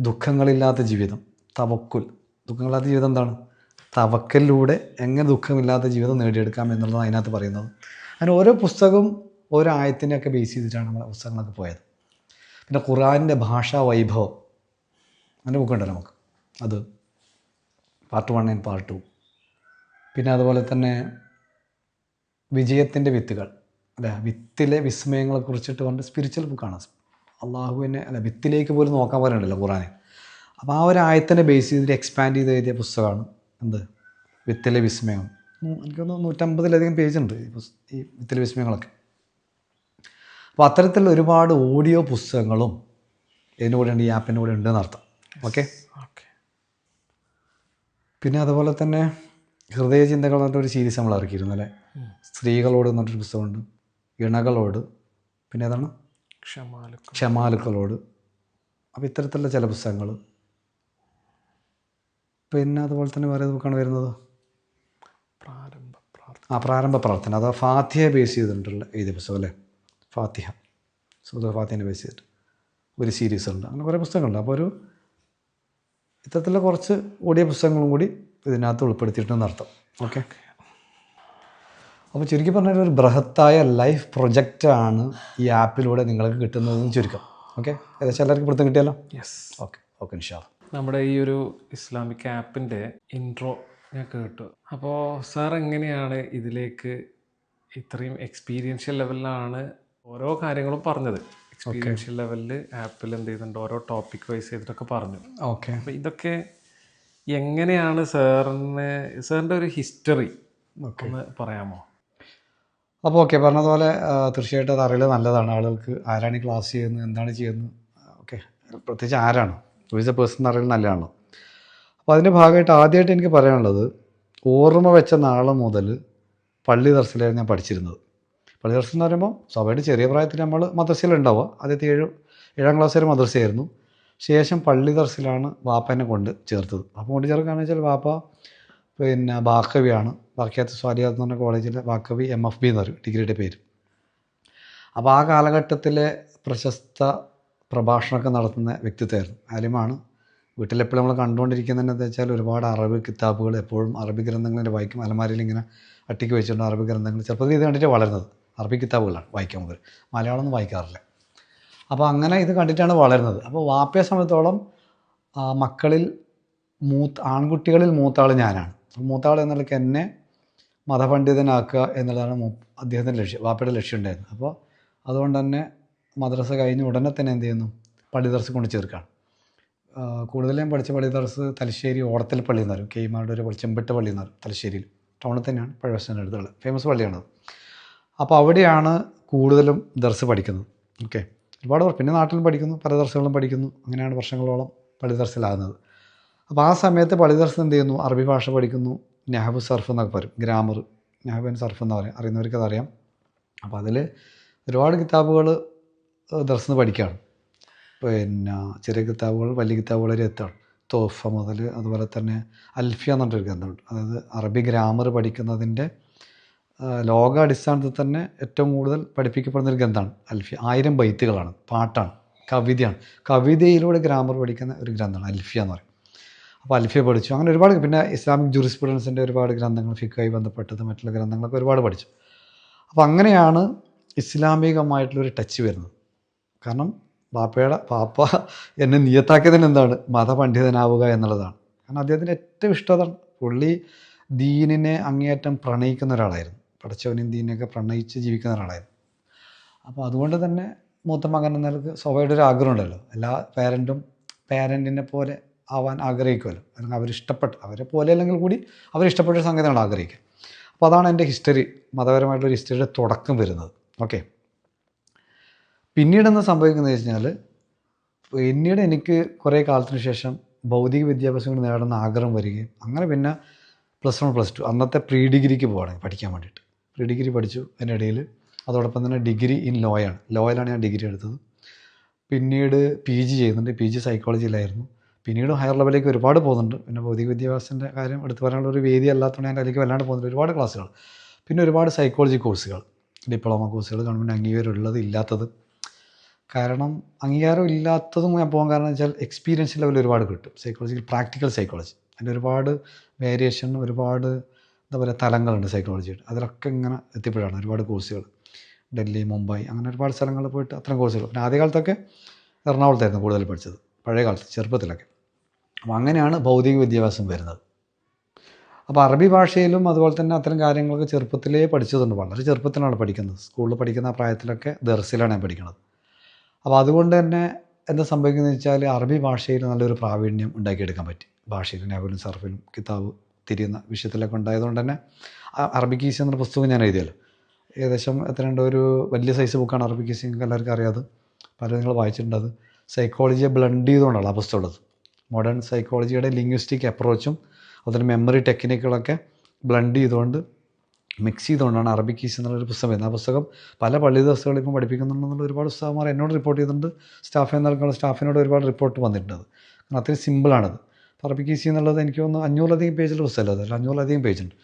A: ദുഃഖങ്ങളില്ലാത്ത ജീവിതം തവക്കുൽ. ദുഃഖങ്ങളില്ലാത്ത ജീവിതം എന്താണ്? തവക്കലിലൂടെ എങ്ങനെ ദുഃഖമില്ലാത്ത ജീവിതം നേടിയെടുക്കാം എന്നുള്ളതാണ് അതിനകത്ത് പറയുന്നത്. അങ്ങനെ ഓരോ പുസ്തകവും ഓരോ ആയത്തിനെയൊക്കെ ബേസ് ചെയ്തിട്ടാണ് നമ്മുടെ പുസ്തകങ്ങളൊക്കെ പോയത്. പിന്നെ ഖുറാനിന്റെ ഭാഷാ വൈഭവം അങ്ങനെ ബുക്കുണ്ടല്ലോ നമുക്ക്. അത് part one and part two. പിന്നെ അതുപോലെ തന്നെ വിജയത്തിന്റെ വിത്തുകൾ. അല്ലെ വിത്തിലെ വിസ്മയങ്ങളെ കുറിച്ചിട്ട് കൊണ്ട് സ്പിരിച്വൽ ബുക്കാണ് അള്ളാഹുവിനെ അല്ല വിത്തിലേക്ക് പോലും നോക്കാൻ പറയുന്നുണ്ടല്ലോ ഖുറാനെ അപ്പോൾ ആ ഒരു ആയത്തിനെ ബേസ് ചെയ്തിട്ട് എക്സ്പാൻഡ് ചെയ്ത് എഴുതിയ പുസ്തകമാണ് എന്ത്? വിത്തിലെ വിസ്മയം. എനിക്കൊന്ന് നൂറ്റമ്പതിലധികം പേജുണ്ട് ഈ വിത്തിലെ വിസ്മയങ്ങളൊക്കെ. അപ്പോൾ അത്തരത്തിലുള്ള ഒരുപാട് ഓഡിയോ പുസ്തകങ്ങളും ഇതിന്റെ കൂടെ ഉണ്ട് ഈ ആപ്പിന്റെ കൂടെ ഓക്കെ
B: ഓക്കെ
A: പിന്നെ അതുപോലെ തന്നെ ഹൃദയ ചിന്തകൾ എന്ന് സീരീസ് നമ്മൾ ഇറക്കിയിരുന്നു അല്ലേ? സ്ത്രീകളോട് എന്ന് പറഞ്ഞൊരു പുസ്തകമുണ്ട്. ഇണകളോട്. പിന്നെ ഏതാണ്
B: ക്ഷമാലുക്കം
A: ക്ഷമാലുക്കളോട്. അപ്പോൾ ഇത്തരത്തിലുള്ള ചില പുസ്തകങ്ങൾ. പിന്നെ അതുപോലെ തന്നെ വേറെ ബുക്കാണ് വരുന്നത്?
B: പ്രാരംഭ പ്രാർത്ഥന.
A: ആ പ്രാരംഭ പ്രാർത്ഥന. അത് ഫാത്തിഹ ബേസ് ചെയ്തിട്ടുള്ള എഴുതിയ പുസ്തകം അല്ലേ? ഫാത്തിഹ. സുഹൃത്ത് ഫാത്തിഹനെ ബേസ് ചെയ്തിട്ട് ഒരു സീരീസ് ഉണ്ട്. അങ്ങനെ കുറേ പുസ്തകങ്ങളുണ്ട്. അപ്പോൾ ഒരു ഇത്തരത്തിലുള്ള കുറച്ച് ഓഡിയ പുസ്തകങ്ങളും കൂടി ഇതിനകത്ത് ഉൾപ്പെടുത്തിയിട്ടുണ്ടെന്ന് അർത്ഥം ഓക്കെ അപ്പോൾ ചുരുക്കി പറഞ്ഞാൽ ഒരു ബൃഹത്തായ ലൈഫ് പ്രൊജക്റ്റാണ് ഈ ആപ്പിലൂടെ നിങ്ങൾക്ക് കിട്ടുന്നതെന്ന് ചുരുക്കം. ഓക്കെ ഏകദേശം എല്ലാവർക്കും പിടുത്തം കിട്ടിയല്ലോ?
B: യെസ്
A: ഓക്കെ ഓക്കെ നിഷാദ്
B: നമ്മുടെ ഈ ഒരു ഇസ്ലാമിക് ആപ്പിന്റെ ഇൻട്രോ ഞാൻ കേട്ടു. അപ്പോൾ സാർ എങ്ങനെയാണ് ഇതിലേക്ക് ഇത്രയും എക്സ്പീരിയൻഷ്യൽ ലെവലിലാണ് ഓരോ കാര്യങ്ങളും പറഞ്ഞത്? എക്സ്പീരിയൻഷ്യൽ ലെവലിൽ ആപ്പിൽ എന്ത് ചെയ്യുന്നുണ്ട് ഓരോ ടോപ്പിക് വൈസ് ചെയ്തിട്ടൊക്കെ പറഞ്ഞു.
A: ഓക്കെ
B: അപ്പോൾ ഇതൊക്കെ എങ്ങനെയാണ് സാറിന് സാറിന്റെ ഒരു ഹിസ്റ്ററി
A: ഒക്കെ
B: ഒന്ന് പറയാമോ?
A: അപ്പോൾ ഓക്കെ പറഞ്ഞതുപോലെ തീർച്ചയായിട്ടും അത് അറിയൽ നല്ലതാണ്. ആളുകൾക്ക് ആരാണ് ഈ ക്ലാസ് ചെയ്യുന്നത് എന്താണ് ചെയ്യുന്നത് ഓക്കെ പ്രത്യേകിച്ച് ആരാണ്? വിവിധ പേഴ്സൺ അറിയൽ നല്ലതാണല്ലോ. അപ്പോൾ അതിന്റെ ഭാഗമായിട്ട് ആദ്യമായിട്ട് എനിക്ക് പറയാനുള്ളത് ഓർമ്മ വെച്ച നാളെ മുതൽ പള്ളി ദർശനമായിരുന്നു ഞാൻ പഠിച്ചിരുന്നത്. പള്ളി ദർശനം എന്ന് പറയുമ്പോൾ സ്വാഭാവികമായിട്ട് ചെറിയ പ്രായത്തിൽ നമ്മൾ മദ്രസയിലുണ്ടാവുക. ആദ്യത്തെ ഏഴ് ഏഴാം ക്ലാസ് വരെ മദ്രസയായിരുന്നു. ശേഷം പള്ളി ദർശനമാണ് വാപ്പനെ കൊണ്ട് ചേർത്തത്. അപ്പോൾ കൊണ്ട് ചേർക്കുകയാണെന്ന് വെച്ചാൽ വാപ്പ പിന്നെ ബാക്കവിയാണ് ബാക്കിയാത്ത സ്വാലിയാത്ത് എന്ന് പറഞ്ഞ കോളേജിലെ ബാക്കവി എം എഫ് ബി എന്ന് പറയും. ഡിഗ്രിയുടെ പേര്. അപ്പോൾ ആ കാലഘട്ടത്തിലെ പ്രശസ്ത പ്രഭാഷണമൊക്കെ നടത്തുന്ന വ്യക്തിത്വമായിരുന്നു. ആലിമാണ്. വീട്ടിലെപ്പോഴും നമ്മൾ കണ്ടുകൊണ്ടിരിക്കുന്നതെന്ന് വെച്ചാൽ ഒരുപാട് അറബി കിതാബുകൾ എപ്പോഴും അറബി ഗ്രന്ഥങ്ങൾ ഇങ്ങനെ വായിക്കും. അലമാരിയിൽ ഇങ്ങനെ അട്ടിക്ക് വെച്ചിട്ടുണ്ട് അറബി ഗ്രന്ഥങ്ങൾ. ചെറുപ്പത്തിൽ ഇത് കണ്ടിട്ട് വളരുന്നത് അറബി കിതാബുകളാണ് വായിക്കാൻ മുതൽ. മലയാളം ഒന്നും വായിക്കാറില്ല. അപ്പോൾ അങ്ങനെ ഇത് കണ്ടിട്ടാണ് വളരുന്നത്. അപ്പോൾ വാപ്പയെ സംബന്ധിച്ചോളം മക്കളിൽ മൂത്ത് ആൺകുട്ടികളിൽ മൂത്താൾ ഞാനാണ്. മൂത്താൾ എന്നുള്ളക്ക് എന്നെ മതപണ്ഡിതനാക്കുക എന്നുള്ളതാണ് അദ്ദേഹത്തിന്റെ ലക്ഷ്യം വാപ്പയുടെ ലക്ഷ്യം ഉണ്ടായിരുന്നു അപ്പോൾ അതുകൊണ്ട് തന്നെ മദ്രസ കഴിഞ്ഞ് ഉടനെ തന്നെ എന്ത് ചെയ്യുന്നു? പള്ളി ദർസ് കൊണ്ട് ചേർക്കുകയാണ് കൂടുതലും പഠിച്ച പള്ളി ദർസ് തലശ്ശേരി ഓടത്തിൽ പള്ളി എന്നായിരുന്നു കെയ്മാരുടെ ഒരു ചെമ്പട്ട് പള്ളി എന്നായിരുന്നു തലശ്ശേരിയിൽ. ടൗണിൽ തന്നെയാണ് പഴവശന്റെ അടുത്തുള്ളത്. ഫേമസ് പള്ളിയാണത്. അപ്പോൾ അവിടെയാണ് കൂടുതലും ദർസ് പഠിക്കുന്നത്. ഓക്കെ ഒരുപാട് പിന്നെ നാട്ടിലും പഠിക്കുന്നു പല ദർസുകളും പഠിക്കുന്നു. അങ്ങനെയാണ് വർഷങ്ങളോളം പള്ളി ദർസിലാകുന്നത് അപ്പോൾ ആ സമയത്ത് പള്ളി ദർസ് എന്ത് ചെയ്യുന്നു? അറബി ഭാഷ പഠിക്കുന്നു. നെഹബ് സർഫ് എന്നൊക്കെ പറയും. ഗ്രാമർ. നെഹബ് ആൻഡ് സർഫ് എന്ന് പറയും. അറിയുന്നവർക്ക് അതറിയാം. അപ്പോൾ അതിൽ ഒരുപാട് കിതാബുകൾ ദർസിന്ന് പഠിക്കുകയാണ് പിന്നെ ചെറിയ കിതാബുകൾ വലിയ കിതാബുകൾ വരെ എത്താണ് തോഫ മുതൽ അതുപോലെ തന്നെ അൽഫിയ എന്ന് ഗ്രന്ഥമുണ്ട്. അതായത് അറബി ഗ്രാമർ പഠിക്കുന്നതിന്റെ ലോകാടിസ്ഥാനത്തിൽ തന്നെ ഏറ്റവും കൂടുതൽ പഠിപ്പിക്കപ്പെടുന്ന ഒരു ഗ്രന്ഥമാണ് അൽഫിയ ആയിരം ബൈത്തുകളാണ് പാട്ടാണ് കവിതയാണ്. കവിതയിലൂടെ ഗ്രാമർ പഠിക്കുന്ന ഒരു ഗ്രന്ഥമാണ് അൽഫിയ എന്ന് പറയും. അപ്പോൾ അൽഫിയ പഠിച്ചു. അങ്ങനെ ഒരുപാട് പിന്നെ ഇസ്ലാമിക് ജൂറിസ്പ്രുഡൻസിന്റെ ഒരുപാട് ഗ്രന്ഥങ്ങൾ ഫിക്കായി ബന്ധപ്പെട്ടത് മറ്റുള്ള ഗ്രന്ഥങ്ങളൊക്കെ ഒരുപാട് പഠിച്ചു. അപ്പോൾ അങ്ങനെയാണ് ഇസ്ലാമികമായിട്ടുള്ളൊരു ടച്ച് വരുന്നത്. കാരണം ബാപ്പയുടെ പാപ്പ എന്നെ നിയത്താക്കിയതിന് എന്താണ്? മതപണ്ഡിതനാവുക എന്നുള്ളതാണ്. കാരണം അദ്ദേഹത്തിന്റെ ഏറ്റവും ഇഷ്ടം അതാണ്. പുള്ളി ദീനിനെ അങ്ങേയറ്റം പ്രണയിക്കുന്ന ഒരാളായിരുന്നു. പടച്ചവനും ദീനൊക്കെ പ്രണയിച്ച് ജീവിക്കുന്ന ഒരാളായിരുന്നു. അപ്പോൾ അതുകൊണ്ട് തന്നെ മൂത്ത മകൻ എന്ന സ്വഭയുടെ ഒരു ആഗ്രഹം ഉണ്ടല്ലോ എല്ലാ പേരന്റും പേരന്റിനെ പോലെ ആവാൻ ആഗ്രഹിക്കുമല്ലോ. അല്ലെങ്കിൽ അവരിഷ്ടപ്പെട്ട അവരെ പോലെ അല്ലെങ്കിൽ കൂടി അവരിഷ്ടപ്പെട്ട ഒരു സംഗതിയാണ് ആഗ്രഹിക്കുക. അപ്പോൾ അതാണ് എന്റെ ഹിസ്റ്ററി മതപരമായിട്ടുള്ള ഹിസ്റ്ററിയുടെ തുടക്കം വരുന്നത്. ഓക്കെ പിന്നീട് എന്താ സംഭവിക്കുന്നത് വെച്ച് കഴിഞ്ഞാൽ പിന്നീട് എനിക്ക് കുറേ കാലത്തിന് ശേഷം ഭൗതിക വിദ്യാഭ്യാസം കൂടി നേടുന്ന ആഗ്രഹം വരികയും അങ്ങനെ പിന്നെ പ്ലസ് വൺ പ്ലസ് ടു അന്നത്തെ പ്രീ ഡിഗ്രിക്ക് പോവുകയാണെങ്കിൽ പഠിക്കാൻ വേണ്ടിയിട്ട്. പ്രീ ഡിഗ്രി പഠിച്ചു അതിനിടയിൽ അതോടൊപ്പം തന്നെ ഡിഗ്രി ഇൻ ലോയാണ് ലോയിലാണ് ഞാൻ ഡിഗ്രി എടുത്തത്. പിന്നീട് പി ജി ചെയ്യുന്നുണ്ട്. പി ജി സൈക്കോളജിയിലായിരുന്നു പിന്നീട് ഹയർ ലെവലിലേക്ക് ഒരുപാട് പോകുന്നുണ്ട്. പിന്നെ ഭൗതിക വിദ്യാഭ്യാസത്തിന്റെ കാര്യം എടുത്തു പറയാനുള്ള ഒരു വേദി അല്ലാത്തതുകൊണ്ട് ഞാൻ അതിലേക്ക് വല്ലാണ്ട് പോകുന്നുണ്ട് ഒരുപാട് ക്ലാസ്സുകൾ പിന്നെ ഒരുപാട് സൈക്കോളജി കോഴ്സുകൾ ഡിപ്ലോമ കോഴ്സുകൾ ഗവൺമെന്റ് അംഗീകാരം ഉള്ളത് ഇല്ലാത്തത്. കാരണം അംഗീകാരം ഇല്ലാത്തതും ഞാൻ പോകാൻ കാരണം വെച്ചാൽ എക്സ്പീരിയൻസ് ലെവൽ ഒരുപാട് കിട്ടും. സൈക്കോളജിക്കൽ പ്രാക്ടിക്കൽ സൈക്കോളജി അതിന്റെ ഒരുപാട് വേരിയേഷൻ ഒരുപാട് എന്താ പറയുക തലങ്ങളുണ്ട് സൈക്കോളജിയുടെ അതിലൊക്കെ ഇങ്ങനെ എത്തിയപ്പോഴാണ് ഒരുപാട് കോഴ്സുകൾ ഡൽഹി മുംബൈ അങ്ങനെ ഒരുപാട് സ്ഥലങ്ങളിൽ പോയിട്ട് അത്തരം കോഴ്സുകൾ പിന്നെ ആദ്യകാലത്തൊക്കെ എറണാകുളത്തായിരുന്നു കൂടുതൽ പഠിച്ചത്. പഴയ കാലത്ത് ചെറുപ്പത്തിലൊക്കെ. അപ്പോൾ അങ്ങനെയാണ് ഭൗതിക വിദ്യാഭ്യാസം വരുന്നത്. അപ്പോൾ അറബി ഭാഷയിലും അതുപോലെ തന്നെ അത്തരം കാര്യങ്ങളൊക്കെ ചെറുപ്പത്തിലേ പഠിച്ചതുണ്ട്. വളരെ ചെറുപ്പത്തിലാണ് പഠിക്കുന്നത്. സ്കൂളിൽ പഠിക്കുന്ന പ്രായത്തിലൊക്കെ ദർസിലാണ് ഞാൻ പഠിക്കുന്നത്. അപ്പോൾ അതുകൊണ്ട് തന്നെ എന്താ സംഭവിക്കുന്നത് വെച്ചാൽ അറബി ഭാഷയിൽ നല്ലൊരു പ്രാവീണ്യം ഉണ്ടാക്കിയെടുക്കാൻ പറ്റി. ഭാഷയിൽ നവലും സർഫിലും കിതാബ് തിരിയുന്ന വിഷയത്തിലൊക്കെ ഉണ്ടായതുകൊണ്ട് തന്നെ അറബിക് ഈസി എന്ന പുസ്തകം ഞാൻ എഴുതിയല്ലോ. ഏകദേശം എത്രയുണ്ട് ഒരു വലിയ സൈസ് ബുക്കാണ് അറബിക് ഈസി നിങ്ങൾക്ക് എല്ലാവർക്കും അറിയാതെ പലരും നിങ്ങൾ വായിച്ചിട്ടുണ്ട് അത്. സൈക്കോളജിയെ ബ്ലണ്ട് ചെയ്തുകൊണ്ടാണ് ആ പുസ്തകം ഉള്ളത്. മോഡേൺ സൈക്കോളജിയുടെ ലിംഗ്വിസ്റ്റിക് അപ്രോച്ചും അതുപോലെ മെമ്മറി ടെക്നിക്കുകളൊക്കെ ബ്ലണ്ട് ചെയ്തുകൊണ്ട് മിക്സ് ചെയ്തുകൊണ്ടാണ് അറബിക് ഈസ് എന്നുള്ളൊരു പുസ്തകം വരുന്നത്. ആ പുസ്തകം പല പള്ളി ദിവസങ്ങളിൽ ഇപ്പം പഠിപ്പിക്കുന്നുണ്ടെന്നുള്ള ഒരുപാട് ഉസ്താവന്മാർ എന്നോട് റിപ്പോർട്ട് ചെയ്തിട്ടുണ്ട് സ്റ്റാഫ് എന്നാൽ സ്റ്റാഫിനോട് ഒരുപാട് റിപ്പോർട്ട് വന്നിട്ടുണ്ട് കാരണം അത്രയും സിമ്പിളാണത് അറബിക് ഈസി എന്നുള്ളത് എനിക്ക് തോന്നുന്നു അഞ്ഞൂറിലധികം പേജുള്ള പുസ്തകമല്ല അതല്ല അഞ്ഞൂറിലധികം പേജുണ്ട്.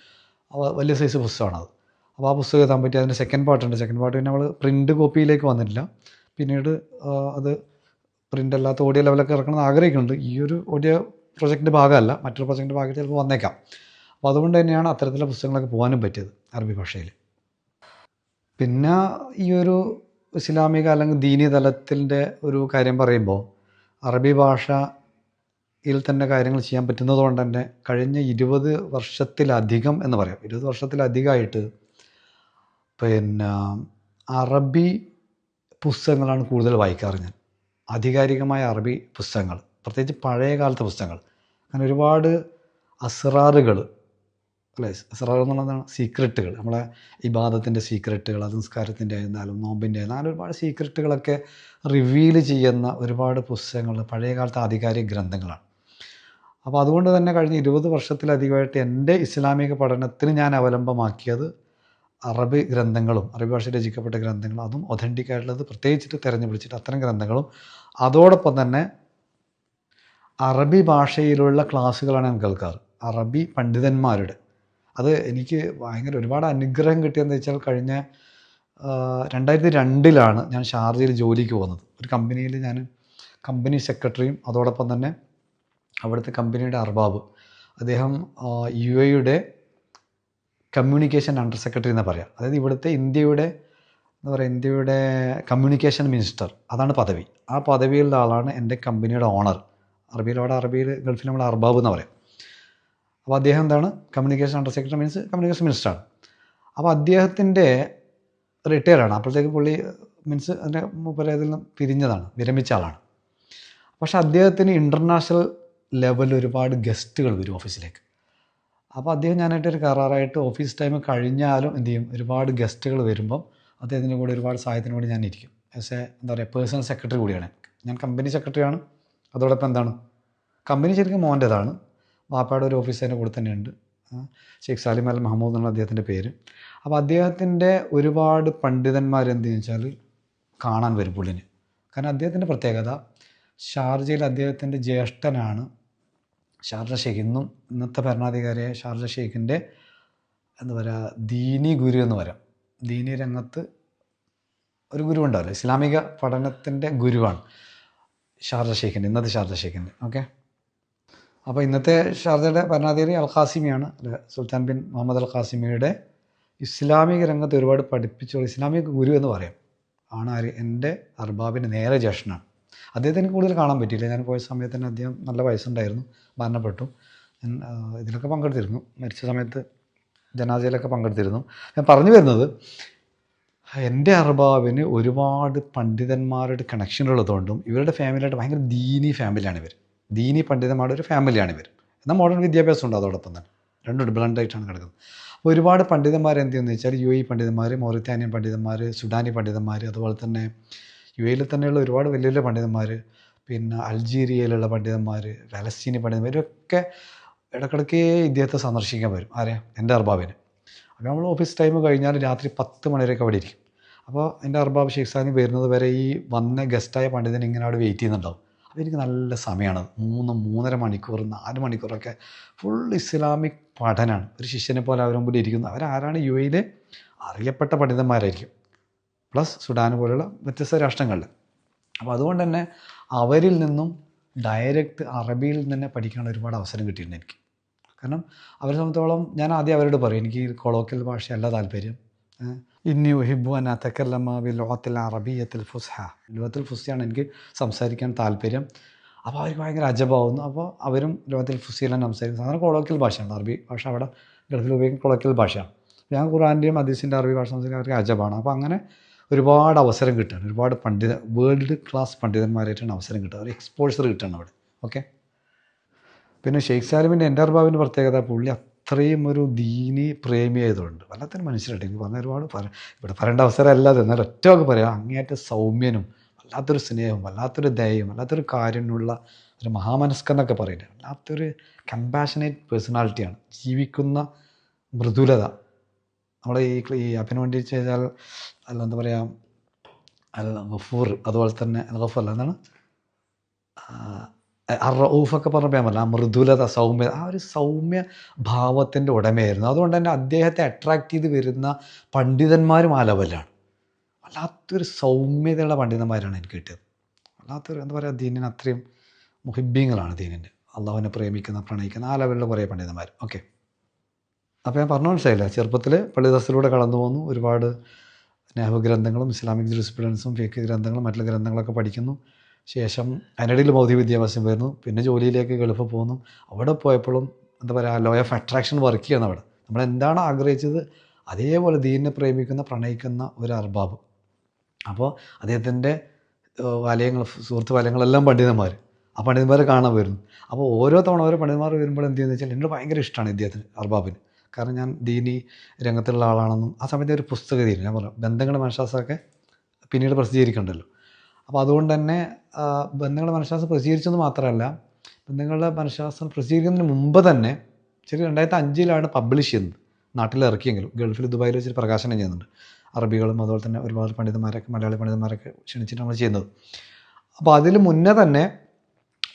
A: അപ്പോൾ വലിയ സൈസ് പുസ്തകമാണത്. അപ്പോൾ ആ പുസ്തകം എത്താൻ പറ്റി അതിന്റെ സെക്കൻഡ് പാർട്ടുണ്ട് സെക്കൻഡ് പാർട്ട് പിന്നെ നമ്മൾ പ്രിന്റ് കോപ്പിയിലേക്ക് വന്നിട്ടില്ല. പിന്നീട് അത് പ്രിന്റ് അല്ലാത്ത ഓഡിയോ ലെവലൊക്കെ ഇറക്കണം എന്ന് ആഗ്രഹിക്കുന്നുണ്ട്. ഈ ഒരു ഓഡിയോ പ്രൊജക്റ്റിന്റെ ഭാഗമല്ല. മറ്റൊരു പ്രൊജക്റ്റിന്റെ ഭാഗത്ത് ചിലപ്പോൾ വന്നേക്കാം. അപ്പോൾ അതുകൊണ്ട് തന്നെയാണ് അത്തരത്തിലുള്ള പുസ്തകങ്ങളൊക്കെ പോകാനും പറ്റിയത് അറബി ഭാഷയിൽ പിന്നെ ഈ ഒരു ഇസ്ലാമിക അല്ലെങ്കിൽ ദീനി തലത്തിന്റെ ഒരു കാര്യം പറയുമ്പോൾ അറബി ഭാഷയിൽ തന്നെ കാര്യങ്ങൾ ചെയ്യാൻ പറ്റുന്നത് കൊണ്ട് തന്നെ കഴിഞ്ഞ ഇരുപത് വർഷത്തിലധികം എന്ന് പറയാം. ഇരുപത് വർഷത്തിലധികമായിട്ട് പിന്നെ അറബി പുസ്തകങ്ങളാണ് കൂടുതൽ വായിക്കാറ് ഞാൻ. ആധികാരികമായ അറബി പുസ്തകങ്ങൾ പ്രത്യേകിച്ച് പഴയ കാലത്തെ പുസ്തകങ്ങൾ. അങ്ങനെ ഒരുപാട് അസ്റാറുകൾ അല്ലേ? അസ്റാർ എന്നുള്ളതാണ് സീക്രട്ടുകൾ. നമ്മളെ ഇബാദത്തിന്റെ സീക്രട്ടുകൾ അത് നിസ്കാരത്തിന്റെ ആയിരുന്നാലും നോമ്പിന്റെ ആയിരുന്നാലും ഒരുപാട് സീക്രട്ടുകളൊക്കെ റിവീൽ ചെയ്യുന്ന ഒരുപാട് പുസ്തകങ്ങൾ പഴയ കാലത്തെ ആധികാരിക ഗ്രന്ഥങ്ങളാണ്. അപ്പോൾ അതുകൊണ്ട് തന്നെ കഴിഞ്ഞ ഇരുപത് വർഷത്തിലധികമായിട്ട് എന്റെ ഇസ്ലാമിക പഠനത്തിന് ഞാൻ അവലംബമാക്കിയത് അറബ് ഗ്രന്ഥങ്ങളും അറബി ഭാഷയിൽ രചിക്കപ്പെട്ട ഗ്രന്ഥങ്ങളും അതും ഒതന്റിക് ആയിട്ടുള്ളത് പ്രത്യേകിച്ചിട്ട് തിരഞ്ഞു പിടിച്ചിട്ട് അത്തരം ഗ്രന്ഥങ്ങളും. അതോടൊപ്പം തന്നെ അറബി ഭാഷയിലുള്ള ക്ലാസ്സുകളാണ് ഞാൻ കേൾക്കാറ്. അറബി പണ്ഡിതന്മാരുടെ. അത് എനിക്ക് ഭയങ്കര ഒരുപാട് അനുഗ്രഹം കിട്ടിയെന്ന് വെച്ചാൽ കഴിഞ്ഞ രണ്ടായിരത്തി രണ്ടിലാണ് ഞാൻ ഷാർജയിൽ ജോലിക്ക് പോകുന്നത്. ഒരു കമ്പനിയിൽ ഞാൻ കമ്പനി സെക്രട്ടറിയും അതോടൊപ്പം തന്നെ അവിടുത്തെ കമ്പനിയുടെ അർബാബ്. അദ്ദേഹം യു എയുടെ കമ്മ്യൂണിക്കേഷൻ അണ്ടർ സെക്രട്ടറി എന്ന് പറയാം. അതായത് ഇവിടുത്തെ ഇന്ത്യയുടെ എന്താ പറയുക ഇന്ത്യയുടെ കമ്മ്യൂണിക്കേഷൻ മിനിസ്റ്റർ അതാണ് പദവി. ആ പദവിയിലുള്ള ആളാണ് എന്റെ കമ്പനിയുടെ ഓണർ അറബിയിൽ അവിടെ അറബിയിൽ ഗൾഫിൽ നമ്മൾ അർബാബ് എന്ന് പറയും. അപ്പോൾ അദ്ദേഹം എന്താണ്? Communication under secretary means communication മിനിസ്റ്ററാണ് അപ്പോൾ അദ്ദേഹത്തിന്റെ റിട്ടയർ ആണ്. അപ്പോഴത്തേക്ക് പുള്ളി മീൻസ് അതിന്റെ മൂപ്പര് അതിൽ നിന്ന് പിരിഞ്ഞതാണ് വിരമിച്ച ആളാണ്. പക്ഷേ അദ്ദേഹത്തിന് ഇന്റർനാഷണൽ ലെവലിൽ ഒരുപാട് ഗസ്റ്റുകൾ വരും ഓഫീസിലേക്ക് അപ്പോൾ അദ്ദേഹം ഞാനായിട്ട് ഒരു കരാറായിട്ട് ഓഫീസ് ടൈം കഴിഞ്ഞാലും എന്ത് ചെയ്യും? ഒരുപാട് ഗസ്റ്റുകൾ വരുമ്പം അദ്ദേഹത്തിന്റെ കൂടെ ഒരുപാട് സഹായത്തിന് കൂടി ഞാൻ ഇരിക്കും. ആസ് എ എന്താ പറയുക പേഴ്സണൽ സെക്രട്ടറി കൂടിയാണ്. ഞാൻ കമ്പനി സെക്രട്ടറിയാണ് അതോടൊപ്പം എന്താണ്? കമ്പനി ശരിക്കും മോന്റേതാണ്. വാപ്പയുടെ ഒരു ഓഫീസ് അതിന്റെ കൂടെ തന്നെയുണ്ട്. ഷെയ്ഖ് സാലിം അൽ മഹമ്മൂദ് എന്നുള്ള അദ്ദേഹത്തിന്റെ പേര്. അപ്പോൾ അദ്ദേഹത്തിന്റെ ഒരുപാട് പണ്ഡിതന്മാർ എന്ത് വെച്ചാൽ കാണാൻ വരും പുള്ളിന്. കാരണം അദ്ദേഹത്തിന്റെ പ്രത്യേകത ഷാർജയിൽ അദ്ദേഹത്തിന്റെ ജ്യേഷ്ഠനാണ് ഷാർജ ഷെയ്ഖ് ഇന്നും ഇന്നത്തെ ഭരണാധികാരിയായ ഷാർജ ഷെയ്ഖിന്റെ എന്താ പറയുക ദീനി ഗുരു എന്ന് പറയാം. ദീനി രംഗത്ത് ഒരു ഗുരു ഉണ്ടാവില്ല. ഇസ്ലാമിക പഠനത്തിന്റെ ഗുരുവാണ് ഷാർജ ഷെയ്ഖിന്റെ ഇന്നത്തെ ഷാർജ ഷെയ്ഖിന്റെ ഓക്കെ? അപ്പോൾ ഇന്നത്തെ ഷാർജയുടെ ഭരണാധികാരി അൽ ഖാസിമിയാണ് സുൽത്താൻ ബിൻ മുഹമ്മദ് അൽ ഖാസിമിയുടെ ഇസ്ലാമിക രംഗത്ത് ഒരുപാട് പഠിപ്പിച്ചുള്ള ഇസ്ലാമിക ഗുരു എന്ന് പറയാം. ആണ് ആര് എന്റെ അർബാബിന്റെ നേരെ ജ്യേഷ്ഠനാണ്. അദ്ദേഹത്തിന് കൂടുതൽ കാണാൻ പറ്റിയില്ല. ഞാൻ പോയ സമയത്ത് തന്നെ അദ്ദേഹം നല്ല വയസ്സുണ്ടായിരുന്നു. മരണപ്പെട്ടു. ഞാൻ ഇതിലൊക്കെ പങ്കെടുത്തിരുന്നു. മരിച്ച സമയത്ത് ജനാജയിലൊക്കെ പങ്കെടുത്തിരുന്നു. ഞാൻ പറഞ്ഞു വരുന്നത് എന്റെ അർബാബിന് ഒരുപാട് പണ്ഡിതന്മാരുടെ കണക്ഷൻ ഉള്ളതുകൊണ്ടും ഇവരുടെ ഫാമിലിയായിട്ട് ഭയങ്കര ദീനി ഫാമിലിയാണ് ഇവർ. ദീനി പണ്ഡിതന്മാരുടെ ഒരു ഫാമിലിയാണ് ഇവർ. എന്നാൽ മോഡേൺ വിദ്യാഭ്യാസം ഉണ്ട് അതോടൊപ്പം തന്നെ. രണ്ടും ബ്ലണ്ടായിട്ടാണ് കിടക്കുന്നത്. അപ്പോൾ ഒരുപാട് പണ്ഡിതന്മാർ എന്ത് ചെയ്യുന്നത് വെച്ചാൽ യു എ പണ്ഡിതന്മാർ മൗറിത്താനിയൻ പണ്ഡിതന്മാർ സുഡാനി പണ്ഡിതന്മാർ അതുപോലെ തന്നെ യു എയിൽ തന്നെയുള്ള ഒരുപാട് വലിയ വലിയ പണ്ഡിതന്മാർ പിന്നെ അൾജീരിയയിലുള്ള പണ്ഡിതന്മാർ ഫലസ്തീനി പണ്ഡിതന്മാർ ഇവരൊക്കെ ഇടക്കിടയ്ക്ക് ഇദ്ദേഹത്തെ സന്ദർശിക്കാൻ വരും. ആരെയാ? എന്റെ അർബാബിന്. അപ്പോൾ നമ്മൾ ഓഫീസ് ടൈം കഴിഞ്ഞാൽ രാത്രി പത്ത് മണിവരെയൊക്കെ അവിടെ ഇരിക്കും. അപ്പോൾ എന്റെ അർബാബ് ഷെയ്ഖ് സാനി വരുന്നത് വരെ ഈ വന്ന ഗസ്റ്റായ പണ്ഡിതൻ ഇങ്ങനെ അവിടെ വെയിറ്റ് ചെയ്യുന്നുണ്ടാവും. അപ്പോൾ എനിക്ക് നല്ല സമയമാണ്. മൂന്ന് മൂന്നര മണിക്കൂർ നാല് മണിക്കൂറൊക്കെ ഫുൾ ഇസ്ലാമിക് പഠനമാണ് ഒരു ശിഷ്യനെ പോലെ അവരുടെ മുമ്പിൽ ഇരിക്കുന്നത് അവരാരാണ് യു എയിലെ അറിയപ്പെട്ട പണ്ഡിതന്മാരായിരിക്കും. പ്ലസ് സുഡാൻ പോലുള്ള വ്യത്യസ്ത രാഷ്ട്രങ്ങളിൽ അപ്പോൾ അതുകൊണ്ട് തന്നെ അവരിൽ നിന്നും ഡയറക്റ്റ് അറബിയിൽ തന്നെ പഠിക്കാനുള്ള ഒരുപാട് അവസരം കിട്ടിയിട്ടുണ്ട് എനിക്ക്. കാരണം അവരെ സംബന്ധിച്ചോളം ഞാൻ ആദ്യം അവരോട് പറയും എനിക്ക് കൊളോക്കൽ ഭാഷയല്ല താല്പര്യം. ഇന്നി ഉഹിബു അൻ അതക്കല്ലമ ബിൽ ലോകത്തിൽ അറബിയത്തിൽ ഫുസ്ഹ. ലോകത്തിൽ ഫുസിയാണ് എനിക്ക് സംസാരിക്കാൻ താല്പര്യം. അപ്പോൾ അവർക്ക് ഭയങ്കര അജബാവുന്നു. അപ്പോൾ അവരും ലോകത്തിൽ ഫുസിയെല്ലാം സംസാരിക്കുന്നത്. സാധാരണ കൊളോക്കൽ ഭാഷയാണ്. അറബി ഭാഷ അവിടെ ഗൾഫിൽ ഉപയോഗിക്കുന്ന കൊളോക്കൽ ഭാഷയാണ്. ഞാൻ ഖുറാന്റെയും അദീസിന്റെ അറബി ഭാഷ സംസാരിക്കാൻ അവർക്ക് അജബാണ്. അപ്പോൾ അങ്ങനെ ഒരുപാട് അവസരം കിട്ടുകയാണ് ഒരുപാട് പണ്ഡിത വേൾഡ് ക്ലാസ് പണ്ഡിതന്മാരായിട്ടാണ് അവസരം കിട്ടുക. ഒരു എക്സ്പോഷർ കിട്ടുകയാണ് അവിടെ. ഓക്കെ പിന്നെ ഷെയ്ഖ് സാലിമിന്റെ എന്റെ അർബാബിന്റെ പ്രത്യേകത പുള്ളി അത്രയും ഒരു ദീനി പ്രേമി ആയതുകൊണ്ട് വല്ലാത്തൊരു മനുഷ്യരായിട്ട് എനിക്ക് പറഞ്ഞ ഒരുപാട് പറ ഇവിടെ പറയേണ്ട അവസരമല്ലാതെ എന്നാൽ ഒറ്റയൊക്കെ പറയാം. അങ്ങേയറ്റം സൗമ്യനും വല്ലാത്തൊരു സ്നേഹവും വല്ലാത്തൊരു ദയയും വല്ലാത്തൊരു കാര്യമുള്ള ഒരു മഹാമനസ്കെന്നൊക്കെ പറയുന്നത് വല്ലാത്തൊരു കമ്പാഷനേറ്റ് പേഴ്സണാലിറ്റിയാണ് ജീവിക്കുന്ന മൃദുലത. നമ്മളെ ഈ ഈ അപ്പിന് വേണ്ടി ചെയ്താൽ അല്ല എന്താ പറയുക അൽ ഗഫൂർ അതുപോലെ തന്നെ ഗഫൂർ അല്ല എന്താണ്? അറൂഫൊക്കെ പറഞ്ഞ പേമല്ല മൃദുലത സൗമ്യത ആ ഒരു സൗമ്യ ഭാവത്തിന്റെ ഉടമയായിരുന്നു. അതുകൊണ്ട് തന്നെ അദ്ദേഹത്തെ അട്രാക്റ്റ് ചെയ്ത് വരുന്ന പണ്ഡിതന്മാരും ആ ലെവലാണ് വല്ലാത്തൊരു സൗമ്യതയുള്ള പണ്ഡിതന്മാരാണ് എനിക്ക് കിട്ടിയത്. വല്ലാത്തൊരു എന്താ പറയുക ദീനിന് അത്രയും മുഹിബ്യങ്ങളാണ് ദീനിന്റെ. അള്ളാഹുവിനെ പ്രേമിക്കുന്ന പ്രണയിക്കുന്ന ആ ലെവലിലുള്ള കുറേ പണ്ഡിതന്മാർ ഓക്കെ അപ്പോൾ ഞാൻ പറഞ്ഞു മനസ്സിലായില്ല? ചെറുപ്പത്തിൽ പള്ളിദാസിലൂടെ കടന്നു പോന്നു. ഒരുപാട് ഗ്രന്ഥങ്ങളും ഇസ്ലാമിക് ജുറിസ്പ്രുഡൻസും ഫേക്ക് ഗ്രന്ഥങ്ങളും മറ്റുള്ള ഗ്രന്ഥങ്ങളൊക്കെ പഠിക്കുന്നു. ശേഷം അതിനിടയിൽ ഭൗതിക വിദ്യാഭ്യാസം വരുന്നു. പിന്നെ ജോലിയിലേക്ക് ഗൾഫ് പോകുന്നു അവിടെ പോയപ്പോഴും എന്താ പറയുക ലോ ഓഫ് അട്രാക്ഷൻ വർക്ക് ചെയ്യണം അവിടെ. നമ്മൾ എന്താണ് ആഗ്രഹിച്ചത്? അതേപോലെ ദീനിനെ പ്രേമിക്കുന്ന പ്രണയിക്കുന്ന ഒരു അർബാബ്. അപ്പോൾ അദ്ദേഹത്തിന്റെ വലയങ്ങൾ സുഹൃത്ത് വലയങ്ങളെല്ലാം പണ്ഡിതന്മാർ. ആ പണ്ഡിതന്മാരെ കാണാൻ വരുന്നു അപ്പോൾ ഓരോ തവണ ഓരോ പണ്ഡിതന്മാർ വരുമ്പോൾ എന്ത് ചെയ്യുന്നത് വെച്ചാൽ എന്നോട് ഭയങ്കര ഇഷ്ടമാണ് ഇദ്ദേഹത്തിന് അർബാബിന്. കാരണം ഞാൻ ദീനി രംഗത്തുള്ള ആളാണെന്നും ആ സമയത്ത് ഒരു പുസ്തകതീര് ഞാൻ പറഞ്ഞു ബന്ധങ്ങൾ മനഃശാസ്ത്രമൊക്കെ പിന്നീട് പ്രസിദ്ധീകരിക്കണ്ടല്ലോ. അപ്പോൾ അതുകൊണ്ട് തന്നെ ബന്ധങ്ങളുടെ മനഃശാസ്ത്രം പ്രസിദ്ധീകരിച്ചെന്ന് മാത്രമല്ല ബന്ധങ്ങളുടെ മനഃശാസ്ത്രം പ്രസിദ്ധീകരിക്കുന്നതിന് മുമ്പ് തന്നെ ശരി രണ്ടായിരത്തി അഞ്ചിലാണ് പബ്ലിഷ് ചെയ്യുന്നത്. നാട്ടിൽ ഇറക്കിയെങ്കിലും ഗൾഫിൽ ദുബായിൽ വെച്ചിട്ട് പ്രകാശനം ചെയ്യുന്നുണ്ട്. അറബികളും അതുപോലെ തന്നെ ഒരുപാട് പണ്ഡിതന്മാരൊക്കെ മലയാളി പണ്ഡിതന്മാരൊക്കെ ക്ഷണിച്ചിട്ട് നമ്മൾ ചെയ്യുന്നത്. അപ്പോൾ അതിന് മുന്നേ തന്നെ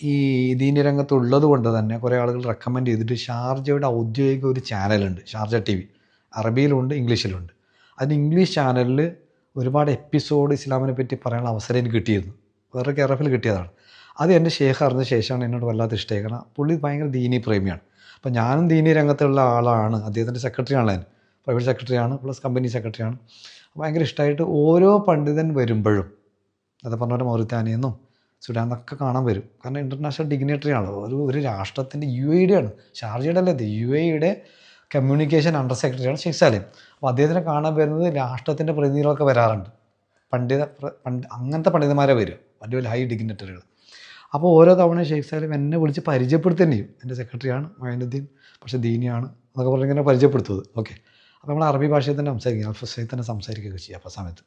A: ഈ ഇതിന്റെ രംഗത്ത് ഉള്ളത് കൊണ്ട് തന്നെ കുറേ ആളുകൾ റെക്കമെൻഡ് ചെയ്തിട്ട് ഷാർജയുടെ ഔദ്യോഗിക ഒരു ചാനലുണ്ട് ഷാർജ ടി വി അറബിയിലുണ്ട് ഇംഗ്ലീഷിലുണ്ട്. അതിന് ഇംഗ്ലീഷ് ചാനലിൽ ഒരുപാട് എപ്പിസോഡ് ഇസ്ലാമിനെ പറ്റി പറയാനുള്ള അവസരം എനിക്ക് കിട്ടിയിരുന്നു. വേറെ കേരളത്തിൽ കിട്ടിയതാണ്. അത് എന്റെ ഷേഖ് അറിഞ്ഞ ശേഷമാണ് എന്നോട് വല്ലാത്ത ഇഷ്ടമായി കാരണം പുള്ളി ഭയങ്കര ദീനി പ്രേമിയാണ്. അപ്പോൾ ഞാനും ദീനി രംഗത്തുള്ള ആളാണ്. അദ്ദേഹത്തിന്റെ സെക്രട്ടറിയാണ് ഞാൻ. പ്രൈവറ്റ് സെക്രട്ടറിയാണ് പ്ലസ് കമ്പനി സെക്രട്ടറിയാണ് ഭയങ്കര ഇഷ്ടമായിട്ട് ഓരോ പണ്ഡിതൻ വരുമ്പോഴും അത് പറഞ്ഞ മൗറിത്താനിയെന്നും സുഡാൻ എന്നൊക്കെ കാണാൻ വരും. കാരണം ഇന്റർനാഷണൽ ഡിഗ്നേറ്ററി ആണ് ഒരു ഒരു രാഷ്ട്രത്തിന്റെ യു എയുടെ ആണ്. ഷാർജയുടെ അല്ല യു എയുടെ കമ്മ്യൂണിക്കേഷൻ അണ്ടർ സെക്രട്ടറിയാണ് സാലിം. അപ്പോൾ അദ്ദേഹത്തിനെ കാണാൻ വരുന്നത് രാഷ്ട്രത്തിന്റെ പ്രതിനിധികളൊക്കെ വരാറുണ്ട്. പണ്ഡിത പണ്ട് അങ്ങനത്തെ പണ്ഡിതന്മാരെ വരും. വലിയ വലിയ ഹൈ ഡിഗ്നറ്ററികൾ അപ്പോൾ ഓരോ തവണ ഷെയ്ഖ് സാലിം എന്നെ വിളിച്ച് പരിചയപ്പെടുത്തി തന്നെ ചെയ്യും. എന്റെ സെക്രട്ടറിയാണ് മൈനുദ്ദീൻ പക്ഷേ ദീനിയാണ് എന്നൊക്കെ പറഞ്ഞിങ്ങനെ പരിചയപ്പെടുത്തുന്നത്. ഓക്കെ അപ്പോൾ നമ്മൾ അറബി ഭാഷയിൽ തന്നെ സംസാരിക്കും. അൽഫസയിൽ തന്നെ സംസാരിക്കുകയൊക്കെ ചെയ്യും അപ്പോൾ സമയത്ത്.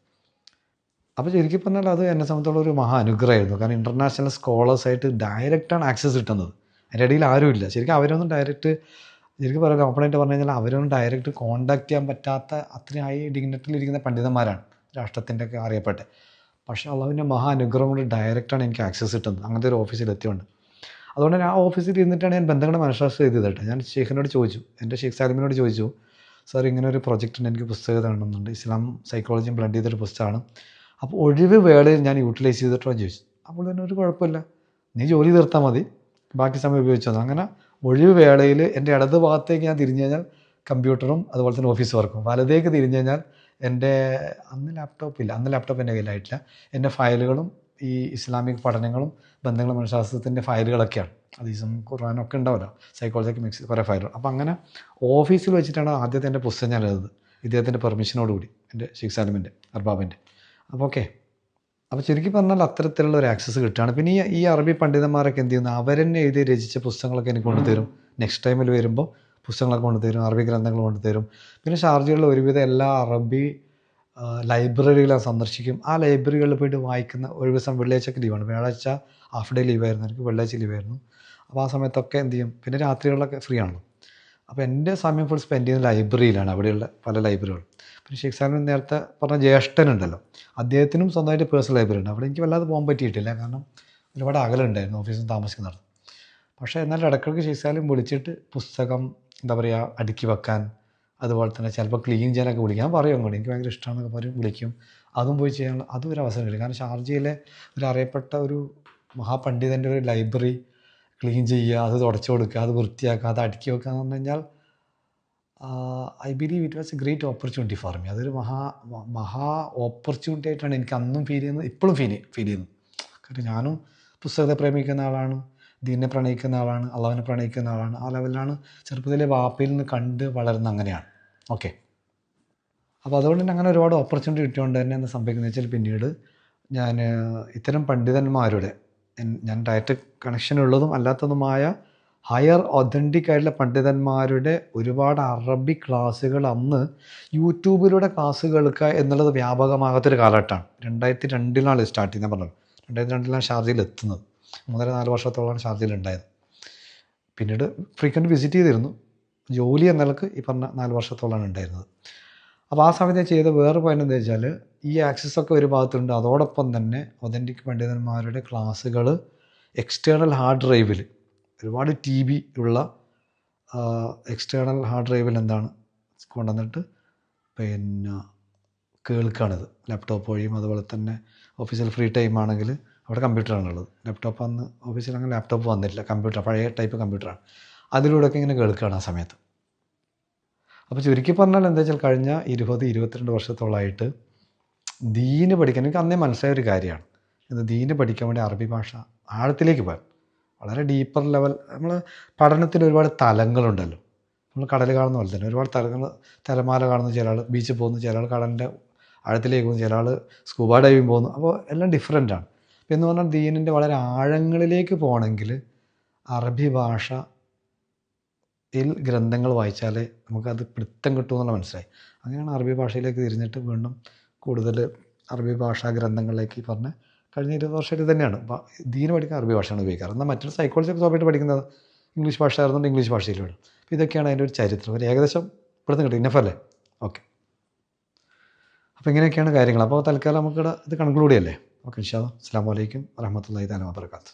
A: അപ്പോൾ ശരിക്കും പറഞ്ഞാൽ അത് എന്നെ സംബന്ധിച്ചുള്ള ഒരു മഹാ അനുഗ്രഹമായിരുന്നു. കാരണം ഇന്റർനാഷണൽ സ്കോളേഴ്സായിട്ട് ഡയറക്റ്റാണ് ആക്സസ് കിട്ടുന്നത്. അതിന്റെ ഇടയിൽ ആരുമില്ല ശരിക്കും അവരൊന്നും ഡയറക്റ്റ് ശരിക്കും പറയാം ഓപ്പണായിട്ട് പറഞ്ഞു കഴിഞ്ഞാൽ അവരൊന്നും ഡയറക്റ്റ് കോണ്ടാക്ട് ചെയ്യാൻ പറ്റാത്ത അത്രയും ഹൈ ഡിഗ്നിറ്റിലിരിക്കുന്ന പണ്ഡിതന്മാരാണ് രാഷ്ട്രത്തിന്റെ ഒക്കെ അറിയപ്പെട്ടെ. പക്ഷേ അള്ളാഹുവിന്റെ മഹാ അനുഗ്രഹം കൊണ്ട് ഡയറക്റ്റാണ് എനിക്ക് ആക്സസ് കിട്ടുന്നത്. അങ്ങനത്തെ ഒരു ഓഫീസിൽ എത്തിയുണ്ട്. അതുകൊണ്ട് തന്നെ ആ ഓഫീസിൽ ഇരുന്നിട്ടാണ് ഞാൻ ബന്ധങ്ങൾ മനഃശാസ്ത്രം എഴുതിയത് കേട്ടോ. ഞാൻ ഷെയ്ഖിനോട് ചോദിച്ചു. എന്റെ ഷെയ്ഖ് സാലിമിനോട് ചോദിച്ചു സാർ ഇങ്ങനെ ഒരു പ്രൊജക്റ്റിന് എനിക്ക് പുസ്തകം കാണുന്നുണ്ട് ഇസ്ലാം സൈക്കോളജിയും ബ്ലഡ് ചെയ്തൊരു പുസ്തകമാണ്. അപ്പോൾ ഒഴിവ് വേളയിൽ ഞാൻ യൂട്ടിലൈസ് ചെയ്തിട്ടോ ചോദിച്ചു. അപ്പോൾ തന്നെ ഒരു കുഴപ്പമില്ല. നീ ജോലി തീർത്താൽ മതി. ബാക്കി സമയം ഉപയോഗിച്ചത് അങ്ങനെ ഒഴിവ് വേളയിൽ എന്റെ ഇടത് ഭാഗത്തേക്ക് ഞാൻ തിരിഞ്ഞു കഴിഞ്ഞാൽ കമ്പ്യൂട്ടറും അതുപോലെ തന്നെ ഓഫീസ് വർക്കും വലതേക്ക് തിരിഞ്ഞു കഴിഞ്ഞാൽ എന്റെ അന്ന് ലാപ്ടോപ്പ് ഇല്ല. അന്ന് ലാപ്ടോപ്പ് എന്റെ കയ്യിലായിട്ടില്ല. എന്റെ ഫയലുകളും ഈ ഇസ്ലാമിക് പഠനങ്ങളും ബന്ധങ്ങളും മനഃശാസ്ത്രത്തിന്റെ ഫയലുകളൊക്കെയാണ്. അതീസം ഖുർആാനൊക്കെ ഉണ്ടാവില്ല. സൈക്കോളജിക്ക് മിക്സ് കുറേ ഫയലുകൾ. അപ്പോൾ അങ്ങനെ ഓഫീസിൽ വെച്ചിട്ടാണ് ആദ്യത്തെ എന്റെ പുസ്തകം ഞാൻ എഴുതുന്നത് ഇദ്ദേഹത്തിന്റെ പെർമിഷനോടുകൂടി എന്റെ ശിഖ് സാലിമിന്റെ അർബാബിന്റെ. അപ്പോൾ ഓക്കെ അപ്പോൾ ചുരുക്കി പറഞ്ഞാൽ അത്തരത്തിലുള്ള ഒരു ആക്സസ് കിട്ടുകയാണ്. പിന്നെ ഈ ഈ അറബി പണ്ഡിതന്മാരൊക്കെ എന്ത് ചെയ്യുന്നു? അവർ അവരെന്നെ എഴുതി രചിച്ച പുസ്തകങ്ങളൊക്കെ എനിക്ക് കൊണ്ടുതരും നെക്സ്റ്റ് ടൈമിൽ വരുമ്പോൾ പുസ്തകങ്ങളൊക്കെ കൊണ്ടുതരും അറബി ഗ്രന്ഥങ്ങൾ കൊണ്ടുതരും പിന്നെ ഷാർജയിലുള്ള ഒരുവിധം എല്ലാ അറബി ലൈബ്രറികളും സന്ദർശിക്കും. ആ ലൈബ്രറികളിൽ പോയിട്ട് വായിക്കുന്ന ഒരു ദിവസം വെള്ളിയാഴ്ചക്ക് ലീവാണ് വ്യാഴാഴ്ച ഹാഫ് ഡേ ലീവായിരുന്നു എനിക്ക് വെള്ളിയാഴ്ച ലീവായിരുന്നു അപ്പോൾ ആ സമയത്തൊക്കെ എന്ത് ചെയ്യും? പിന്നെ രാത്രികളിലൊക്കെ ഫ്രീ ആണല്ലോ. അപ്പോൾ എന്റെ സമയം ഫുൾ സ്പെൻഡ് ചെയ്യുന്ന ലൈബ്രറിയിലാണ് അവിടെയുള്ള പല ലൈബ്രറികളും. പിന്നെ ഷെയ്ഖ് സാലിൻ നേരത്തെ പറഞ്ഞ ജ്യേഷ്ഠനുണ്ടല്ലോ അദ്ദേഹത്തിനും സ്വന്തമായിട്ട് പേഴ്സണൽ ലൈബ്രറി ഉണ്ട്. അവിടെ എനിക്ക് വല്ലാതെ പോകാൻ പറ്റിയിട്ടില്ല കാരണം ഒരുപാട് അകലുണ്ടായിരുന്നു ഓഫീസിൽ താമസിക്കുന്നത് പക്ഷേ എന്നാൽ ഇടയ്ക്കിടയ്ക്ക് ഷെയ്ഖ് സാലിൻ വിളിച്ചിട്ട് പുസ്തകം എന്താ പറയുക അടുക്കി വെക്കാൻ അതുപോലെ തന്നെ ചിലപ്പോൾ ക്ലീൻ ചെയ്യാനൊക്കെ വിളിക്കാൻ പറയും അങ്ങോട്ട് എനിക്ക് ഭയങ്കര ഇഷ്ടമാണെന്നൊക്കെ പറയും വിളിക്കും. അതും പോയി ചെയ്യാനുള്ള അതും ഒരു അവസരം കിട്ടും. കാരണം ഷാർജയിലെ ഒരു അറിയപ്പെട്ട ഒരു മഹാപണ്ഡിതന്റെ ഒരു ലൈബ്രറി ക്ലീൻ ചെയ്യുക അത് തുടച്ചു കൊടുക്കുക അത് വൃത്തിയാക്കുക അത് അടുക്കി വെക്കുക എന്ന് പറഞ്ഞു കഴിഞ്ഞാൽ I believe it was a great opportunity for me അതൊരു മഹാ മഹാ ഓപ്പർച്യൂണിറ്റി ആയിട്ടാണ് എനിക്ക് അന്നും ഫീൽ ചെയ്യുന്നത് ഇപ്പോഴും ഫീൽ ഫീൽ ചെയ്യുന്നത് കാരണം ഞാനും പുസ്തകത്തെ പ്രേമിക്കുന്ന ആളാണ് ദീനെ പ്രണയിക്കുന്ന ആളാണ് അള്ളാവിനെ പ്രണയിക്കുന്ന ആളാണ്. ആ ലെവലിലാണ് ചെറുപ്പത്തിലെ വാപ്പയിൽ നിന്ന് കണ്ട് വളരുന്ന അങ്ങനെയാണ്. ഓക്കെ അപ്പോൾ അതുകൊണ്ട് തന്നെ അങ്ങനെ ഒരുപാട് ഓപ്പർച്യൂണിറ്റി കിട്ടിയതുകൊണ്ട് തന്നെ എന്താ സംഭവിക്കുന്നത് വെച്ചാൽ പിന്നീട് ഞാൻ ഇത്തരം പണ്ഡിതന്മാരുടെ ഞാൻ ഡയറക്റ്റ് കണക്ഷൻ ഉള്ളതും അല്ലാത്തതുമായ ഹയർ ഒതന്റിക് ആയിട്ടുള്ള പണ്ഡിതന്മാരുടെ ഒരുപാട് അറബി ക്ലാസ്സുകൾ അന്ന് യൂട്യൂബിലൂടെ ക്ലാസ് കേൾക്കുക എന്നുള്ളത് വ്യാപകമാകാത്തൊരു കാലഘട്ടമാണ്. രണ്ടായിരത്തി രണ്ടിലാണ് സ്റ്റാർട്ട് ചെയ്യുന്നത് പറഞ്ഞത് രണ്ടായിരത്തി രണ്ടിലാണ് ഷാർജയിൽ എത്തുന്നത്. മൂന്നര നാല് വർഷത്തോളമാണ് ഷാർജയിൽ ഉണ്ടായത് പിന്നീട് ഫ്രീക്വന്റ് വിസിറ്റ് ചെയ്തിരുന്നു. ജോലി എന്ന നിലയ്ക്ക് ഈ പറഞ്ഞ നാല് വർഷത്തോളമാണ് ഉണ്ടായിരുന്നത്. അപ്പോൾ ആ സമയത്ത് ചെയ്ത വേറെ പോയിന്റ് എന്താ വെച്ചാൽ ഈ ആക്സസ് ഒക്കെ ഒരു ഭാഗത്തുണ്ട്. അതോടൊപ്പം തന്നെ ഒതന്റിക് പണ്ഡിതന്മാരുടെ ക്ലാസ്സുകൾ എക്സ്റ്റേണൽ ഹാർഡ് ഡ്രൈവിൽ ഒരുപാട് ടി ബി ഉള്ള എക്സ്റ്റേണൽ ഹാർഡ് ഡ്രൈവിൽ എന്താണ് കൊണ്ടുവന്നിട്ട് പിന്നെ കേൾക്കുകയാണിത് ലാപ്ടോപ്പ് വഴിയും അതുപോലെ തന്നെ ഓഫീസിൽ ഫ്രീ ടൈം ആണെങ്കിൽ അവിടെ കമ്പ്യൂട്ടറാണുള്ളത് ലാപ്ടോപ്പ് അന്ന് ഓഫീസിൽ അങ്ങനെ ലാപ്ടോപ്പ് വന്നില്ല കമ്പ്യൂട്ടർ പഴയ ടൈപ്പ് കമ്പ്യൂട്ടറാണ് അതിലൂടെയൊക്കെ ഇങ്ങനെ കേൾക്കുകയാണ് ആ സമയത്ത്. അപ്പോൾ ചുരുക്കി പറഞ്ഞാൽ എന്താ വെച്ചാൽ കഴിഞ്ഞ ഇരുപത് ഇരുപത്തിരണ്ട് വർഷത്തോളമായിട്ട് ദീന് പഠിക്കാൻ എനിക്ക് അന്നേ മനസ്സിലായ ഒരു കാര്യമാണ്. ഇത് ദീന് പഠിക്കാൻ വേണ്ടി അറബി ഭാഷ ആഴത്തിലേക്ക് പോകാൻ വളരെ ഡീപ്പർ ലെവൽ നമ്മൾ പഠനത്തിൽ ഒരുപാട് തലങ്ങളുണ്ടല്ലോ. നമ്മൾ കടൽ കാണുന്ന പോലെ തന്നെ ഒരുപാട് തലങ്ങൾ തലമാല കാണുന്നു ചില ആൾ ബീച്ചിൽ പോകുന്നു ചില ആൾ കടലിന്റെ ആഴത്തിലേക്ക് പോകുന്നു ചില ആൾ സ്കൂബ ഡൈവിങ് പോകുന്നു അപ്പോൾ എല്ലാം ഡിഫറെന്റ് ആണ്. അപ്പോൾ എന്ന് പറഞ്ഞാൽ ദീനിന്റെ വളരെ ആഴങ്ങളിലേക്ക് പോകണമെങ്കിൽ അറബി ഭാഷ യിൽ ഗ്രന്ഥങ്ങൾ വായിച്ചാൽ നമുക്കത് പിടുത്തം കിട്ടുമെന്നുള്ള മനസ്സിലായി. അങ്ങനെയാണ് അറബി ഭാഷയിലേക്ക് തിരിഞ്ഞിട്ട് വീണ്ടും കൂടുതൽ അറബി ഭാഷാ ഗ്രന്ഥങ്ങളിലേക്ക് പറഞ്ഞ കഴിഞ്ഞ ഇരുപത് വർഷമായിട്ട് തന്നെയാണ്. ദീന് പഠിക്കാൻ അറബി ഭാഷയാണ് ഉപയോഗിക്കാറ്. എന്നാൽ മറ്റൊരു സൈക്കോളജി സ്വാഭാവികമായിട്ട് പഠിക്കുന്നത് ഇംഗ്ലീഷ് ഭാഷ ആയിരുന്നുണ്ട് ഇംഗ്ലീഷ് ഭാഷയിലൂടെ. അപ്പോൾ ഇതൊക്കെയാണ് അതിന്റെ ഒരു ചരിത്രം. ഒരു ഏകദേശം ഇവിടുന്ന് കിട്ടും. ഇന്നഫല്ലേ ഓക്കെ അപ്പോൾ ഇങ്ങനെയൊക്കെയാണ് കാര്യങ്ങൾ. അപ്പോൾ തൽക്കാലം നമുക്കിവിടെ ഇത് കൺക്ലൂഡ് ചെയ്യല്ലേ? ഓക്കെ ഇൻഷാ അസ്സാം വലൈക്കും വരഹമത്തല്ലാഹി താല വാബർക്കാത്തു